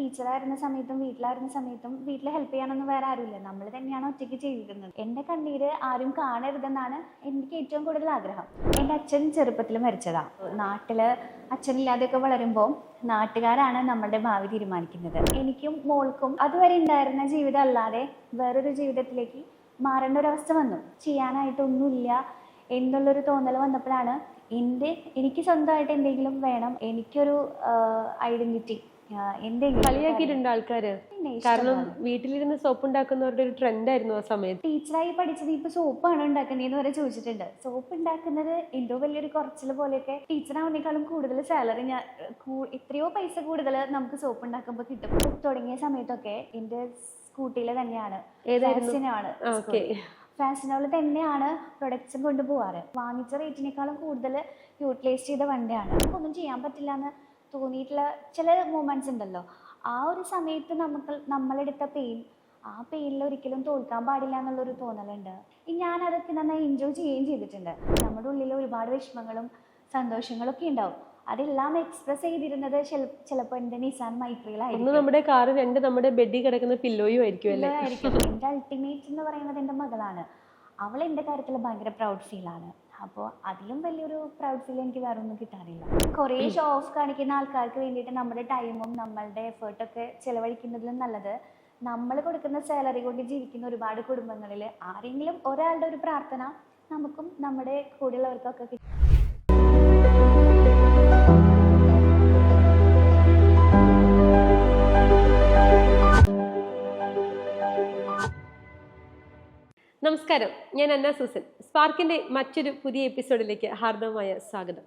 ടീച്ചറായിരുന്ന സമയത്തും വീട്ടിലായിരുന്ന സമയത്തും വീട്ടിൽ ഹെൽപ്പ് ചെയ്യാനൊന്നും വേറെ ആരുമില്ല. നമ്മൾ തന്നെയാണ് ഒറ്റയ്ക്ക് ചെയ്തിരുന്നത് എന്റെ കണ്ണീര് ആരും കാണരുതെന്നാണ് എനിക്ക് ഏറ്റവും കൂടുതൽ ആഗ്രഹം. എന്റെ അച്ഛൻ ചെറുപ്പത്തിൽ മരിച്ചതാ. നാട്ടിൽ അച്ഛനില്ലാതെയൊക്കെ വളരുമ്പോൾ നാട്ടുകാരാണ് നമ്മുടെ ഭാവി തീരുമാനിക്കുന്നത്. എനിക്കും മോൾക്കും അതുവരെ ഉണ്ടായിരുന്ന ജീവിതം അല്ലാതെ വേറൊരു ജീവിതത്തിലേക്ക് മാറേണ്ട ഒരു അവസ്ഥ വന്നു. ചെയ്യാനായിട്ടൊന്നുമില്ല എന്നുള്ളൊരു തോന്നൽ വന്നപ്പോഴാണ് എന്റെ എനിക്ക് സ്വന്തമായിട്ട് എന്തെങ്കിലും വേണം. എനിക്കൊരു ഐഡന്റിറ്റി എന്തെങ്കിലും കളിയാക്കിയിട്ടുണ്ട് ആൾക്കാര്. കാരണം വീട്ടിലിരുന്ന് സോപ്പ് ഉണ്ടാക്കുന്നവരുടെ ഒരു ട്രെൻഡ് ആയിരുന്നു ആ സമയത്ത്. ടീച്ചറായി പഠിച്ചത് ഇപ്പൊ സോപ്പാണ് ഉണ്ടാക്കുന്നതെന്ന് വരെ ചോദിച്ചിട്ടുണ്ട്. സോപ്പ് ഉണ്ടാക്കുന്നത് എന്തോ വലിയൊരു കുറച്ചിൽ പോലെയൊക്കെ ടീച്ചറാവുന്നേക്കാളും കൂടുതൽ സാലറി ഞാൻ എത്രയോ പൈസ കൂടുതൽ നമുക്ക് സോപ്പ് ഉണ്ടാക്കുമ്പോൾ കിട്ടും. തുടങ്ങിയ സമയത്തൊക്കെ എന്റെ സ്കൂട്ടിയിലെ തന്നെയാണ്. ഫാഷനാണ് ഫാഷനബിൾ തന്നെയാണ് പ്രൊഡക്ട്സും കൊണ്ടുപോവാറ്. വാങ്ങിച്ച റേറ്റിനേക്കാളും കൂടുതൽ യൂട്ടിലൈസ് ചെയ്ത വണ്ടിയാണ്. നമുക്കൊന്നും ചെയ്യാൻ പറ്റില്ല എന്ന് തോന്നിയിട്ടുള്ള ചില മൂമെന്റ്സ് ഉണ്ടല്ലോ. ആ ഒരു സമയത്ത് നമുക്ക് നമ്മളെടുത്ത പെയിൻ ആ പെയിനിൽ ഒരിക്കലും തോൽക്കാൻ പാടില്ല എന്നുള്ളൊരു തോന്നലുണ്ട്. ഞാൻ അതൊക്കെ നന്നായി എൻജോയ് ചെയ്യുകയും ചെയ്തിട്ടുണ്ട്. നമ്മുടെ ഉള്ളിൽ ഒരുപാട് വിഷമങ്ങളും സന്തോഷങ്ങളൊക്കെ ഉണ്ടാവും. അതെല്ലാം എക്സ്പ്രസ് ചെയ്തിരുന്നത് ചിലപ്പോൾ എന്റെ നിസാൻ ഒന്ന് മൈത്രിയിലായിരിക്കും നമ്മുടെ കാറ് രണ്ട് നമ്മുടെ ബെഡിൽ കിടക്കുന്ന പില്ലോയും ആയിരിക്കും എന്റെ അൾട്ടിമേറ്റ് എന്ന് പറയുന്നത് എന്റെ മകളാണ്. അവൾ എന്റെ കാര്യത്തിൽ ഭയങ്കര പ്രൗഡ് ഫീലാണ് അപ്പോൾ അതിലും വലിയൊരു പ്രൗഡ് ഫീൽ എനിക്ക് വേറെ ഒന്നും കിട്ടാറില്ല. കുറേ ഷോ ഓഫ് കാണിക്കുന്ന ആൾക്കാർക്ക് വേണ്ടിയിട്ട് നമ്മുടെ ടൈമും നമ്മളുടെ എഫേർട്ടൊക്കെ ചിലവഴിക്കുന്നതിലും നല്ലത്. നമ്മൾ കൊടുക്കുന്ന സാലറി കൊണ്ട് ജീവിക്കുന്ന ഒരുപാട് കുടുംബങ്ങളിൽ ആരെങ്കിലും ഒരാളുടെ ഒരു പ്രാർത്ഥന നമുക്കും നമ്മുടെ കൂടെയുള്ളവർക്കൊക്കെ നമസ്കാരം. ഞാൻ അന്ന സൂസൻ. സ്പാർക്കിന്റെ മറ്റൊരു പുതിയ എപ്പിസോഡിലേക്ക് ഹാർദവമായ സ്വാഗതം.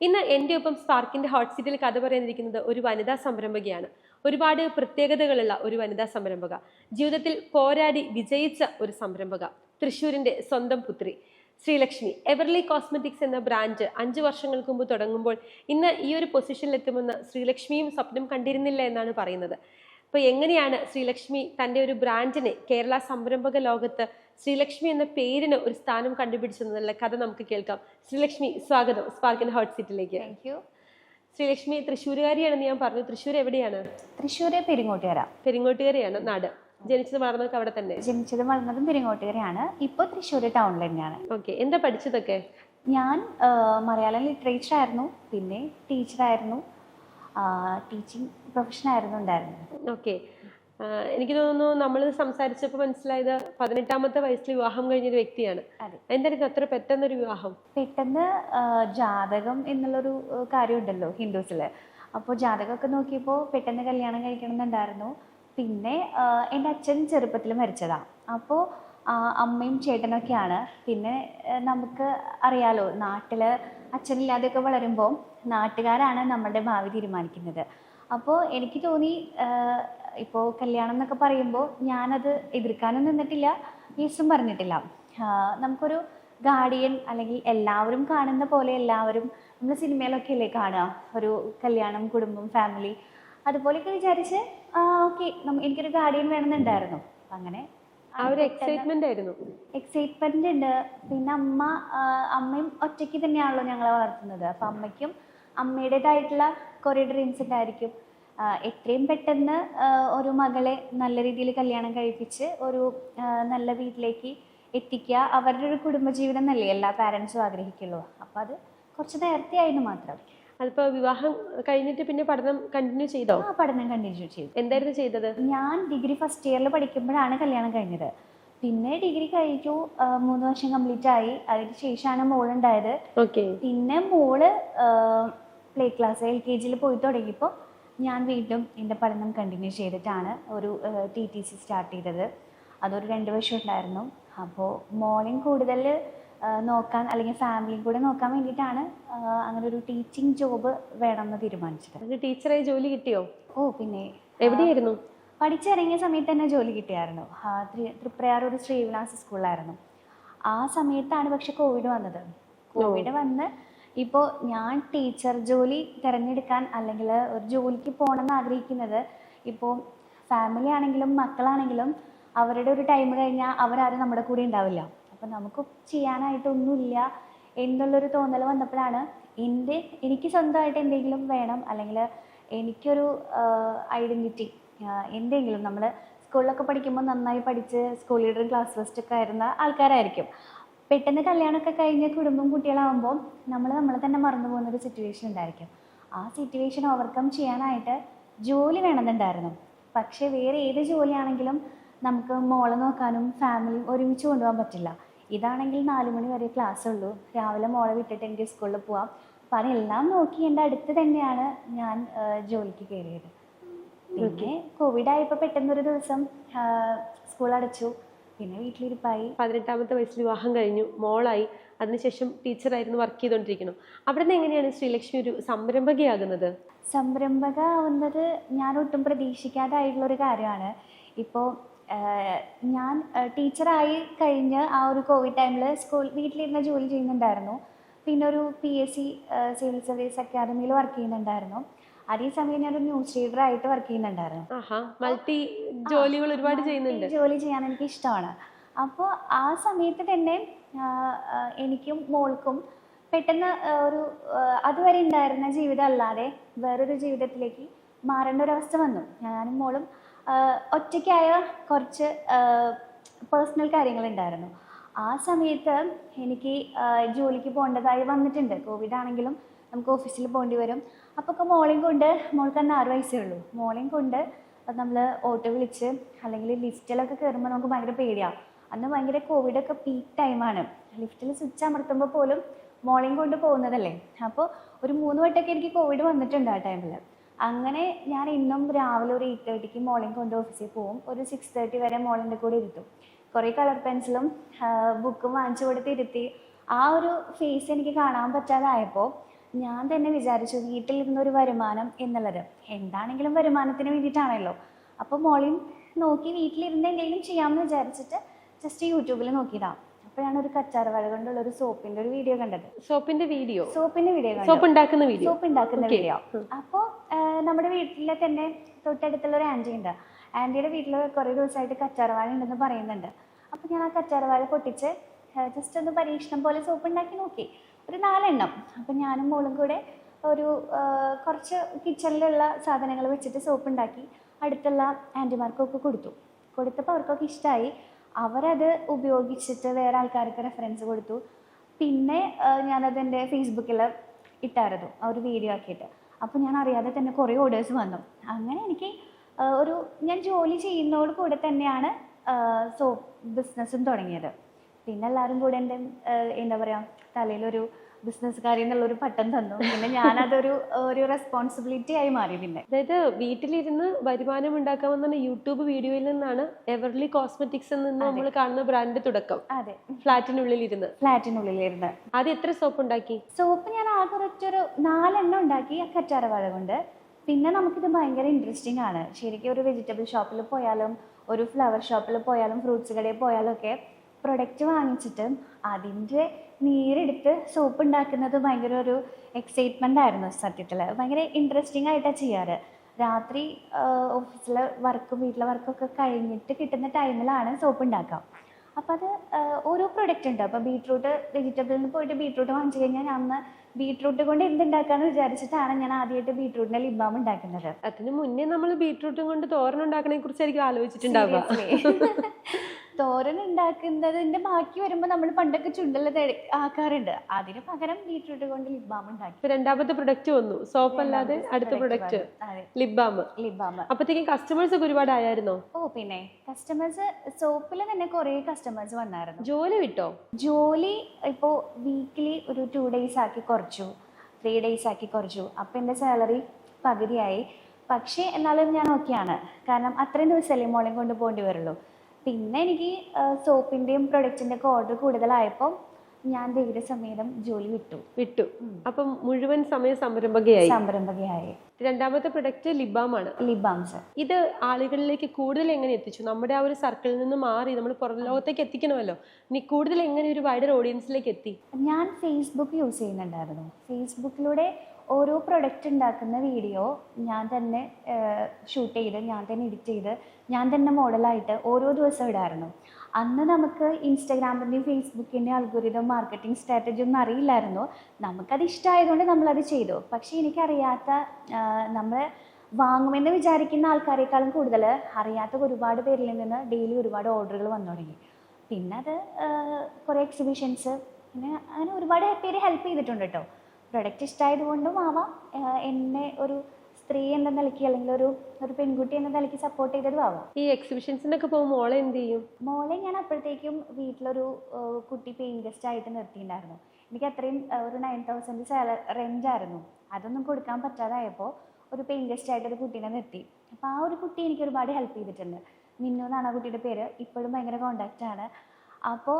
ഇന്ന് എന്റെ ഒപ്പം സ്പാർക്കിന്റെ ഹോട്ട് സീറ്റിൽ കഥ പറയാനിരിക്കുന്നത് ഒരു വനിതാ സംരംഭകയാണ്. ഒരുപാട് പ്രത്യേകതകളുള്ള ഒരു വനിതാ സംരംഭക. ജീവിതത്തിൽ പോരാടി വിജയിച്ച ഒരു സംരംഭക. തൃശ്ശൂരിന്റെ സ്വന്തം പുത്രി. ശ്രീലക്ഷ്മി. എവർലി കോസ്മെറ്റിക്സ് എന്ന ബ്രാൻഡ് അഞ്ച് വർഷങ്ങൾക്ക് മുമ്പ് തുടങ്ങുമ്പോൾ ഇന്ന് ഈ ഒരു പൊസിഷനിലെത്തുമെന്ന് ശ്രീലക്ഷ്മിയും സ്വപ്നം കണ്ടിരുന്നില്ല എന്നാണ് പറയുന്നത്. അപ്പോൾ എങ്ങനെയാണ് ശ്രീലക്ഷ്മി തന്റെ ഒരു ബ്രാൻഡിനെ കേരള സംരംഭക ലോകത്ത് ശ്രീലക്ഷ്മി എന്ന പേരിന് ഒരു സ്ഥാനം കണ്ടുപിടിച്ചെന്നുള്ള കഥ നമുക്ക് കേൾക്കാം. ശ്രീലക്ഷ്മി സ്വാഗതം. സ്പാർക്കിൻ ഹോട്ട് സീറ്റിലേക്ക്. താങ്ക് യു ശ്രീലക്ഷ്മി തൃശ്ശൂരുകാരിയാണെന്ന് ഞാൻ പറഞ്ഞു. തൃശ്ശൂർ എവിടെയാണ്? തൃശ്ശൂർ പെരിങ്ങോട്ടുകര. പെരിങ്ങോട്ടുകരയാണ് നാട്. ജനിച്ചത് വളർന്നതൊക്കെ അവിടെ തന്നെ. ജനിച്ചതും വളർന്നതും പെരിങ്ങോട്ടുകരയാണ്. ഇപ്പോൾ തൃശ്ശൂർ ടൗണിൽ തന്നെയാണ്. ഓക്കെ എന്താ പഠിച്ചതൊക്കെ? ഞാൻ മലയാളം ലിറ്ററേച്ചർ ആയിരുന്നു. പിന്നെ ടീച്ചറായിരുന്നു ടീച്ചിങ് പ്രൊഫഷൻ ആയിരുന്നു ഉണ്ടായിരുന്നത്. ഓക്കെ. എനിക്ക് തോന്നുന്നു നമ്മൾ സംസാരിച്ചപ്പോൾ മനസ്സിലായത് പതിനെട്ടാമത്തെ വയസ്സിൽ വിവാഹം കഴിഞ്ഞ ഒരു വ്യക്തിയാണ്. എന്തായിരുന്നു അത്ര പെട്ടെന്നൊരു വിവാഹം? പെട്ടെന്ന് ജാതകം എന്നുള്ളൊരു കാര്യം കാര്യമുണ്ടല്ലോ ഹിന്ദുസിൽ അപ്പോൾ ജാതകമൊക്കെ നോക്കിയപ്പോൾ പെട്ടെന്ന് കല്യാണം കഴിക്കണം എന്നുണ്ടായിരുന്നു പിന്നെ എന്റെ അച്ഛൻ ചെറുപ്പത്തിൽ മരിച്ചതാ. അപ്പോൾ അമ്മയും ചേട്ടനൊക്കെയാണ്. പിന്നെ നമുക്ക് അറിയാലോ നാട്ടിൽ അച്ഛനില്ലാതെയൊക്കെ വളരുമ്പോൾ നാട്ടുകാരാണ് നമ്മളുടെ ഭാവി തീരുമാനിക്കുന്നത്. അപ്പോൾ എനിക്ക് തോന്നി ഇപ്പോൾ കല്യാണം എന്നൊക്കെ പറയുമ്പോൾ ഞാനത് എതിർക്കാനും നിന്നിട്ടില്ല യേശും പറഞ്ഞിട്ടില്ല. നമുക്കൊരു ഗാർഡിയൻ അല്ലെങ്കിൽ എല്ലാവരും കാണുന്ന പോലെ എല്ലാവരും നമ്മൾ സിനിമയിലൊക്കെ അല്ലേ കാണുക? ഒരു കല്യാണം കുടുംബം ഫാമിലി അതുപോലെയൊക്കെ വിചാരിച്ച് ഓക്കെ എനിക്കൊരു ഗാർഡിയൻ വേണമെന്നുണ്ടായിരുന്നു. അങ്ങനെ എക്സൈറ്റ്മെന്റ് ആയിരുന്നു. എക്സൈറ്റ്മെന്റ് ഉണ്ട്. പിന്നെ അമ്മ അമ്മയും ഒറ്റയ്ക്ക് തന്നെയാണല്ലോ ഞങ്ങളെ വളർത്തുന്നത്. അപ്പൊ അമ്മയ്ക്കും അമ്മയുടേതായിട്ടുള്ള കുറേ ഡ്രീംസ് ഉണ്ടായിരിക്കും. എത്രയും പെട്ടെന്ന് ഒരു മകളെ നല്ല രീതിയിൽ കല്യാണം കഴിപ്പിച്ച് ഒരു നല്ല വീട്ടിലേക്ക് എത്തിക്കുക. അവരുടെ ഒരു കുടുംബജീവിതം എന്നല്ലേ എല്ലാ പാരൻസും ആഗ്രഹിക്കുള്ളൂ. അപ്പം അത് കുറച്ച് നേരത്തെ ആയിരുന്നു മാത്രം. അതിപ്പോ വിവാഹം കഴിഞ്ഞിട്ട് പിന്നെ പഠനം കണ്ടിന്യൂ ചെയ്തോ? ആ പഠനം കണ്ടിന്യൂ ചെയ്തു. എന്തായിരുന്നു ചെയ്തത്? ഞാൻ ഡിഗ്രി ഫസ്റ്റ് ഇയറിൽ പഠിക്കുമ്പോഴാണ് കല്യാണം കഴിഞ്ഞത്. പിന്നെ ഡിഗ്രി കഴിഞ്ഞു മൂന്ന് വർഷം കംപ്ലീറ്റ് ആയി. അതിന് ശേഷമാണ് മോളുണ്ടായത്. ഓക്കെ. പിന്നെ മോൾ പ്ലേ ക്ലാസ് എൽ കെ ജിയിൽ പോയി തുടങ്ങിയപ്പോൾ ഞാൻ വീണ്ടും എന്റെ പഠനം കണ്ടിന്യൂ ചെയ്തിട്ടാണ് ഒരു ടി ടി സി സ്റ്റാർട്ട് ചെയ്തത്. അതൊരു രണ്ട് വർഷം ഉണ്ടായിരുന്നു. അപ്പോൾ മോർണിംഗ് കൂടുതൽ നോക്കാൻ അല്ലെങ്കിൽ ഫാമിലിയും കൂടെ നോക്കാൻ വേണ്ടിയിട്ടാണ് അങ്ങനെ ഒരു ടീച്ചിങ് ജോബ് വേണമെന്ന് തീരുമാനിച്ചത്. ടീച്ചറായി ജോലി കിട്ടിയോ? ഓ പിന്നെ എവിടെയായിരുന്നു? പഠിച്ചിറങ്ങിയ സമയത്ത് തന്നെ ജോലി കിട്ടിയായിരുന്നു. തൃപ്രയാർ ഒരു ശ്രീവിലാസ് സ്കൂളിലായിരുന്നു. ആ സമയത്താണ് പക്ഷെ കോവിഡ് വന്നത്. കോവിഡ് വന്ന് ഇപ്പോൾ ഞാൻ ടീച്ചർ ജോലി തിരഞ്ഞെടുക്കാൻ അല്ലെങ്കിൽ ഒരു ജോലിക്ക് പോകണമെന്ന് ആഗ്രഹിക്കുന്നത് ഇപ്പോൾ ഫാമിലി ആണെങ്കിലും മക്കളാണെങ്കിലും അവരുടെ ഒരു ടൈം കഴിഞ്ഞാൽ അവരാരും നമ്മുടെ കൂടെ ഉണ്ടാവില്ല. അപ്പം നമുക്ക് ചെയ്യാനായിട്ടൊന്നുമില്ല എന്നുള്ളൊരു തോന്നൽ വന്നപ്പോഴാണ് എന്റെ എനിക്ക് സ്വന്തമായിട്ട് എന്തെങ്കിലും വേണം അല്ലെങ്കിൽ എനിക്കൊരു ഐഡന്റിറ്റി എന്തെങ്കിലും നമ്മൾ സ്കൂളിലൊക്കെ പഠിക്കുമ്പോൾ നന്നായി പഠിച്ച് സ്കൂൾ ലീഡറും ക്ലാസ് ഫസ്റ്റ് ഒക്കെ ആയിരുന്ന ആൾക്കാരായിരിക്കും. പെട്ടെന്ന് കല്യാണമൊക്കെ കഴിഞ്ഞ് കുടുംബം കുട്ടികളാവുമ്പോൾ നമ്മൾ നമ്മളെ തന്നെ മറന്നു പോകുന്ന ഒരു സിറ്റുവേഷൻ ഉണ്ടായിരിക്കും. ആ സിറ്റുവേഷൻ ഓവർകം ചെയ്യാനായിട്ട് ജോലി വേണമെന്നുണ്ടായിരുന്നു. പക്ഷേ വേറെ ഏത് ജോലിയാണെങ്കിലും നമുക്ക് മോളെ നോക്കാനും ഫാമിലി ഒരുമിച്ച് കൊണ്ടുപോകാൻ പറ്റില്ല. ഇതാണെങ്കിൽ നാല് മണി വരെ ക്ലാസ് ഉള്ളൂ. രാവിലെ മോളെ വിട്ടിട്ട് എനിക്ക് സ്കൂളിൽ പോവാം. അപ്പം അതെല്ലാം നോക്കി എന്റെ അടുത്ത് തന്നെയാണ് ഞാൻ ജോലിക്ക് കയറിയത്. പിന്നെ കോവിഡ് ആയപ്പോൾ പെട്ടെന്നൊരു ദിവസം സ്കൂൾ അടച്ചു. പിന്നെ വീട്ടിലിരിപ്പായി പതിനെട്ടാമത്തെ വയസ്സിൽ വിവാഹം കഴിഞ്ഞു. മോളായി. അതിനുശേഷം ടീച്ചറായിരുന്നു വർക്ക് ചെയ്തുകൊണ്ടിരിക്കുന്നു അവിടെ നിന്ന് എങ്ങനെയാണ് ശ്രീലക്ഷ്മി ഒരു സംരംഭകയാകുന്നത്? സംരംഭക ആവുന്നത് ഞാൻ ഒട്ടും പ്രതീക്ഷിക്കാതായിട്ടുള്ള ഒരു കാര്യമാണ് ഇപ്പോൾ ഞാൻ ടീച്ചറായി കഴിഞ്ഞ് ആ ഒരു കോവിഡ് ടൈമിൽ സ്കൂൾ വീട്ടിലിരുന്ന് ജോലി ചെയ്യുന്നുണ്ടായിരുന്നു. പിന്നെ ഒരു P S C civil service അക്കാദമിയിൽ വർക്ക് ചെയ്യുന്നുണ്ടായിരുന്നു. അതേസമയം ഞാനൊരു ന്യൂസ് റീഡർ ആയിട്ട് വർക്ക് ചെയ്യുന്നുണ്ടായിരുന്നു. മൾട്ടി ജോലികൾ ഒരുപാട് ചെയ്യുന്നുണ്ട്. ജോലി ചെയ്യാൻ എനിക്ക് ഇഷ്ടമാണ്. അപ്പോൾ ആ സമയത്ത് തന്നെ എനിക്കും മോൾക്കും പെട്ടെന്ന് ഒരു അതുവരെ ഉണ്ടായിരുന്ന ജീവിതം അല്ലാതെ വേറൊരു ജീവിതത്തിലേക്ക് മാറേണ്ട ഒരു അവസ്ഥ വന്നു. ഞാനും മോളും ഒറ്റയ്ക്കായ കുറച്ച് പേഴ്സണൽ കാര്യങ്ങളുണ്ടായിരുന്നു ആ സമയത്ത് എനിക്ക് ജോലിക്ക് പോകേണ്ടതായി വന്നിട്ടുണ്ട്. കോവിഡ് ആണെങ്കിലും നമുക്ക് ഓഫീസിൽ പോകേണ്ടി വരും. അപ്പോൾ മോളെയും കൊണ്ട് മോൾക്ക് ആറ് വയസ്സേ ഉള്ളൂ. മോളെയും കൊണ്ട് അത് നമ്മൾ ഓട്ടോ വിളിച്ച് അല്ലെങ്കിൽ ലിഫ്റ്റിലൊക്കെ കയറുമ്പോൾ നമുക്ക് ഭയങ്കര പേടിയാണ് അന്ന് ഭയങ്കര കോവിഡൊക്കെ പീക്ക് ടൈമാണ് ലിഫ്റ്റിൽ സ്വിച്ച് അമർത്തുമ്പോൾ പോലും മോളെയും കൊണ്ട് പോകുന്നതല്ലേ. അപ്പോൾ ഒരു മൂന്ന് വട്ടമൊക്കെ എനിക്ക് കോവിഡ് വന്നിട്ടുണ്ട് ആ ടൈമിൽ അങ്ങനെ ഞാൻ ഇന്നും രാവിലെ ഒരു എയ്റ്റ് തേർട്ടിക്ക് മോളെയും കൊണ്ട് ഓഫീസിൽ പോകും ഒരു സിക്സ് തേർട്ടി വരെ മോളിന്റെ കൂടെ ഇരുത്തും. കുറേ കളർ പെൻസിലും ബുക്കും വാങ്ങിച്ചു കൊടുത്ത് ഇരുത്തി ആ ഒരു ഫേസ് എനിക്ക് കാണാൻ പറ്റാതായപ്പോൾ ഞാൻ തന്നെ വിചാരിച്ചു വീട്ടിലിരുന്ന ഒരു വരുമാനം എന്നുള്ളത്. എന്താണെങ്കിലും വരുമാനത്തിന് വേണ്ടിയിട്ടാണല്ലോ. അപ്പോൾ മോളിയും നോക്കി വീട്ടിലിരുന്ന് എന്തെങ്കിലും ചെയ്യാമെന്ന് വിചാരിച്ചിട്ട് ജസ്റ്റ് യൂട്യൂബിൽ നോക്കിയതാണ് അപ്പോഴാണ് ഒരു കച്ചാറ് വഴ കൊണ്ടുള്ള ഒരു സോപ്പിന്റെ ഒരു വീഡിയോ കണ്ടത്. സോപ്പിന്റെ വീഡിയോ? സോപ്പിന്റെ വീഡിയോ സോപ്പ് ഉണ്ടാക്കുന്ന വീഡിയോ? സോപ്പ് ഉണ്ടാക്കുന്ന വീഡിയോ. അപ്പോൾ നമ്മുടെ വീട്ടിലെ തന്നെ തൊട്ടടുത്തുള്ള ഒരു ആന്റി ഉണ്ട്. ആന്റിയുടെ വീട്ടിൽ കുറേ ദിവസമായിട്ട് കച്ചാറവാഴ ഉണ്ടെന്ന് പറയുന്നുണ്ട്. അപ്പോൾ ഞാൻ ആ കച്ചാറവാഴ പൊട്ടിച്ച് ജസ്റ്റ് ഒന്ന് പരീക്ഷണം പോലെ സോപ്പ് ഉണ്ടാക്കി നോക്കി. ഒരു നാലെണ്ണം. അപ്പം ഞാനും മോളും കൂടെ ഒരു കുറച്ച് കിച്ചണിലുള്ള സാധനങ്ങൾ വെച്ചിട്ട് സോപ്പ് ഉണ്ടാക്കി അടുത്തുള്ള ആന്റിമാർക്കൊക്കെ കൊടുത്തു. കൊടുത്തപ്പോൾ അവർക്കൊക്കെ ഇഷ്ടമായി അവരത് ഉപയോഗിച്ചിട്ട് വേറെ ആൾക്കാർക്ക് റെഫറൻസ് കൊടുത്തു. പിന്നെ ഞാനത് എന്റെ ഫേസ്ബുക്കിൽ ഇട്ടായിരുന്നു ആ ഒരു വീഡിയോ ആക്കിയിട്ട്. അപ്പോൾ ഞാൻ അറിയാതെ തന്നെ കുറേ ഓർഡേഴ്സ് വന്നു. അങ്ങനെ എനിക്ക് ഒരു ഞാൻ ജോലി ചെയ്യുന്നതോട് കൂടെ തന്നെയാണ് സോപ്പ് ബിസിനസ്സും തുടങ്ങിയത്. പിന്നെ എല്ലാവരും കൂടെ എന്റെ എന്താ പറയുക തലയിലൊരു ബിസിനസ്സുകാരി എന്നുള്ളൊരു പട്ടം തന്നു. പിന്നെ ഞാനതൊരു ഒരു റെസ്പോൺസിബിലിറ്റി ആയി മാറി പിന്നെ. അതായത് വീട്ടിലിരുന്ന് വരുമാനം ഉണ്ടാക്കാമെന്നാണ് യൂട്യൂബ് വീഡിയോയിൽ നിന്നാണ് എവർലി കോസ്മെറ്റിക്സ് നിന്ന് നമ്മൾ കാണുന്ന ബ്രാൻഡ് തുടക്കം. അതെ. ഫ്ലാറ്റിനുള്ളിൽ ഇരുന്ന് ഫ്ലാറ്റിനുള്ളിലിരുന്ന്. ആദ്യം എത്ര സോപ്പ് ഉണ്ടാക്കി? സോപ്പ് ഞാൻ ആകെ ഒരു നാലെണ്ണം ഉണ്ടാക്കി ആ കറ്റാറവാഴ കൊണ്ട്. പിന്നെ നമുക്കിത് ഭയങ്കര ഇൻട്രസ്റ്റിംഗ് ആണ്. ശരിക്കും ഒരു വെജിറ്റബിൾ ഷോപ്പിൽ പോയാലും ഒരു ഫ്ലവർ ഷോപ്പിൽ പോയാലും ഫ്രൂട്ട്സ് കടയിൽ പോയാലും ഒക്കെ പ്രൊഡക്റ്റ് വാങ്ങിച്ചിട്ട് അതിന്റെ നീരെടുത്ത് സോപ്പ് ഉണ്ടാക്കുന്നത് ഭയങ്കര ഒരു എക്സൈറ്റ്മെന്റ് ആയിരുന്നു സത്യത്തിൽ ഭയങ്കര ഇൻട്രസ്റ്റിംഗ് ആയിട്ടാണ് ചെയ്യാറ്. രാത്രി ഓഫീസിലെ വർക്കും വീട്ടിലെ വർക്കൊക്കെ കഴിഞ്ഞിട്ട് കിട്ടുന്ന ടൈമിലാണ് സോപ്പ് ഉണ്ടാക്കുക. അപ്പം അത് ഓരോ പ്രൊഡക്റ്റ് ഉണ്ട്. അപ്പോൾ ബീട്രൂട്ട് വെജിറ്റബിളിൽ നിന്ന് പോയിട്ട് ബീട്രൂട്ട് വാങ്ങിച്ചു കഴിഞ്ഞാൽ ഞാൻ അന്ന് ബീട്രൂട്ട് കൊണ്ട് എന്തുണ്ടാക്കാന്ന് വിചാരിച്ചിട്ടാണ് ഞാൻ ആദ്യമായിട്ട് ബീട്രൂട്ടിന്റെ ലിബാം ഉണ്ടാക്കുന്നത്. അതിന് മുന്നേ നമ്മൾ ബീട്രൂട്ടും കൊണ്ട് തോരൻ ഉണ്ടാക്കണെ കുറിച്ചായിരിക്കും ആലോചിച്ചിട്ടുണ്ടാവുക. തോരൻ ഉണ്ടാക്കുന്നതിന്റെ ബാക്കി വരുമ്പോൾ നമ്മൾ പണ്ടൊക്കെ ചുണ്ടല ആക്കാറുണ്ട്. അതിന് പകരം ബീട്രൂട്ട് കൊണ്ട് ലിബാം ഉണ്ടാക്കി. ഇപ്പൊ രണ്ടാമത്തെ പ്രൊഡക്റ്റ് വന്നു. സോപ്പ് അല്ലാതെ അടുത്ത product balm lip balm lip balm അപ്പത്തേക്കും കസ്റ്റമേഴ്സ് ഒക്കെ ഒരുപാട് ആയായിരുന്നോ? ഓ പിന്നെ കസ്റ്റമേഴ്സ് സോപ്പിൽ തന്നെ കുറേ കസ്റ്റമേഴ്സ് വന്നായിരുന്നു. ജോലി വിട്ടോ? ജോലി ഇപ്പോ വീക്കിലി ഒരു ടു ഡേയ്സ് ആക്കി കുറച്ചു. ത്രീ ഡേയ്സ് ആക്കി കുറച്ചു. അപ്പൊ എന്റെ സാലറി പകുതിയായി. പക്ഷേ എന്നാലും ഞാൻ ഓക്കെയാണ് കാരണം അത്രയും ദിവസമല്ലേ മോളെയും കൊണ്ട് പോകേണ്ടി വരുള്ളൂ. പിന്നെ എനിക്ക് സോപ്പിന്റെയും പ്രൊഡക്റ്റിന്റെ ഒക്കെ ഓർഡർ കൂടുതലായപ്പോൾ ഞാൻ ധൈര്യസമേതം ജോലി വിട്ടു. വിട്ടു. അപ്പം മുഴുവൻ സമയ സംരംഭകയായി? സംരംഭകയായി. രണ്ടാമത്തെ പ്രൊഡക്റ്റ് ലിബാം ആണ് ലിബാം സർ. ഇത് ആളുകളിലേക്ക് കൂടുതൽ എങ്ങനെ എത്തിച്ചു? നമ്മുടെ ആ ഒരു സർക്കിളിൽ നിന്ന് മാറി നമ്മൾ പുറം ലോകത്തേക്ക് എത്തിക്കണമല്ലോ. ഇനി കൂടുതൽ എങ്ങനെ ഒരു വൈഡർ ഓഡിയൻസിലേക്ക് എത്തി? ഞാൻ ഫേസ്ബുക്ക് യൂസ് ചെയ്യുന്നുണ്ടായിരുന്നു. ഫേസ്ബുക്കിലൂടെ ഓരോ പ്രൊഡക്റ്റ് ഉണ്ടാക്കുന്ന വീഡിയോ ഞാൻ തന്നെ ഷൂട്ട് ചെയ്ത് ഞാൻ തന്നെ എഡിറ്റ് ചെയ്ത് ഞാൻ തന്നെ മോഡലായിട്ട് ഓരോ ദിവസം ഇടായിരുന്നു അന്ന് നമുക്ക് ഇൻസ്റ്റഗ്രാമിന്റെയും ഫേസ്ബുക്കിന്റെയും അൽഗുരിതം മാർക്കറ്റിംഗ് സ്ട്രാറ്റജി ഒന്നും അറിയില്ലായിരുന്നു. നമുക്കത് ഇഷ്ടമായതുകൊണ്ട് നമ്മളത് ചെയ്തു. പക്ഷേ എനിക്കറിയാത്ത നമ്മൾ വാങ്ങുമെന്ന് വിചാരിക്കുന്ന ആൾക്കാരെക്കാളും കൂടുതൽ അറിയാത്ത ഒരുപാട് പേരിൽ നിന്ന് ഡെയിലി ഒരുപാട് ഓർഡറുകൾ വന്നു തുടങ്ങി. പിന്നെ അത് കുറേ എക്സിബിഷൻസ് പിന്നെ അങ്ങനെ ഒരുപാട് പേര് ഹെൽപ്പ് ചെയ്തിട്ടുണ്ട് കേട്ടോ പ്രൊഡക്റ്റ് ഇഷ്ടമായതുകൊണ്ടും ആവാം. എന്നെ ഒരു സ്ത്രീ എന്ന നിലയ്ക്ക് അല്ലെങ്കിൽ ഒരു ഒരു പെൺകുട്ടി എന്ന നിലയ്ക്ക് സപ്പോർട്ട് ചെയ്തതും ആവാം. ഈ എക്സിബിഷൻസിനൊക്കെ പോകുമ്പോൾ മോളെ എന്ത് ചെയ്യും? മോളെ ഞാൻ അപ്പോഴത്തേക്കും വീട്ടിലൊരു കുട്ടി പെയിൻ ഗസ്റ്റ് ആയിട്ട് നിർത്തിയിട്ടുണ്ടായിരുന്നു. എനിക്ക് അത്രയും ഒരു നയൻ തൗസൻഡ് സാല റെന്റ് ആയിരുന്നു. അതൊന്നും കൊടുക്കാൻ പറ്റാതായപ്പോൾ ഒരു പെയിൻ ഗസ്റ്റ് ആയിട്ട് ഒരു കുട്ടീനെ നിർത്തി. അപ്പോൾ ആ ഒരു കുട്ടി എനിക്ക് ഒരുപാട് ഹെൽപ്പ് ചെയ്തിട്ടുണ്ട്. മിന്നു എന്നാണ് ആ കുട്ടിയുടെ പേര്. ഇപ്പോഴും ഭയങ്കര കോണ്ടാക്റ്റ് ആണ്. അപ്പോൾ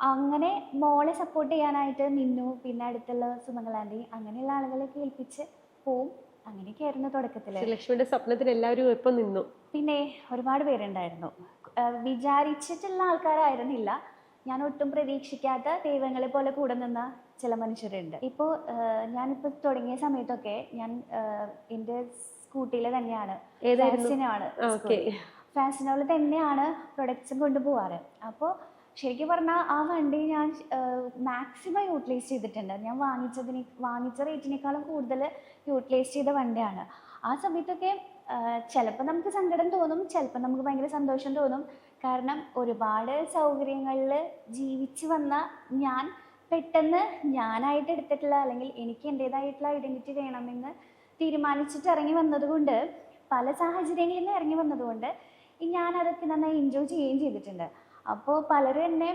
അങ്ങനെ മോളെ സപ്പോർട്ട് ചെയ്യാനായിട്ട് നിന്നു പിന്നെ അടുത്തുള്ള സുമംഗലാന്തി അങ്ങനെയുള്ള ആളുകളൊക്കെ ഏൽപ്പിച്ച് പോവും. അങ്ങനെയൊക്കെയായിരുന്നു തുടക്കത്തിൽ ലക്ഷ്മിയുടെ സ്വപ്നത്തിൽ എല്ലാവരും ഇപ്പം നിന്നു. പിന്നെ ഒരുപാട് പേരുണ്ടായിരുന്നു. വിചാരിച്ചിട്ടുള്ള ആൾക്കാരായിരുന്നില്ല. ഞാൻ ഒട്ടും പ്രതീക്ഷിക്കാത്ത ദൈവങ്ങളെ പോലെ കൂടെ നിന്ന ചില മനുഷ്യരുണ്ട്. ഇപ്പോൾ ഞാനിപ്പോൾ തുടങ്ങിയ സമയത്തൊക്കെ ഞാൻ എന്റെ സ്കൂട്ടിയിൽ തന്നെയാണ്. ഓക്കെ. തന്നെയാണ് പ്രൊഡക്ട്സും കൊണ്ടുപോവാറ്. അപ്പോൾ ശരിക്കും പറഞ്ഞാൽ ആ വണ്ടി ഞാൻ മാക്സിമം യൂട്ടിലൈസ് ചെയ്തിട്ടുണ്ട്. ഞാൻ വാങ്ങിച്ചതിന് വാങ്ങിച്ച റേറ്റിനേക്കാളും കൂടുതൽ യൂട്ടിലൈസ് ചെയ്ത വണ്ടിയാണ്. ആ സമയത്തൊക്കെ ചിലപ്പോൾ നമുക്ക് സങ്കടം തോന്നും ചിലപ്പോൾ നമുക്ക് ഭയങ്കര സന്തോഷം തോന്നും. കാരണം ഒരുപാട് സൗകര്യങ്ങളിൽ ജീവിച്ചു വന്ന ഞാൻ പെട്ടെന്ന് ഞാനായിട്ട് എടുത്തിട്ടുള്ള അല്ലെങ്കിൽ എനിക്ക് എന്റേതായിട്ടുള്ള ഐഡന്റിറ്റി വേണമെന്ന് തീരുമാനിച്ചിട്ട് ഇറങ്ങി വന്നതുകൊണ്ട് പല സാഹചര്യങ്ങളിൽ നിന്ന് ഇറങ്ങി വന്നതുകൊണ്ട് ഞാനതൊക്കെ നന്നായി എൻജോയ് ചെയ്യുകയും ചെയ്തിട്ടുണ്ട്. അപ്പോൾ പലരും എന്നെ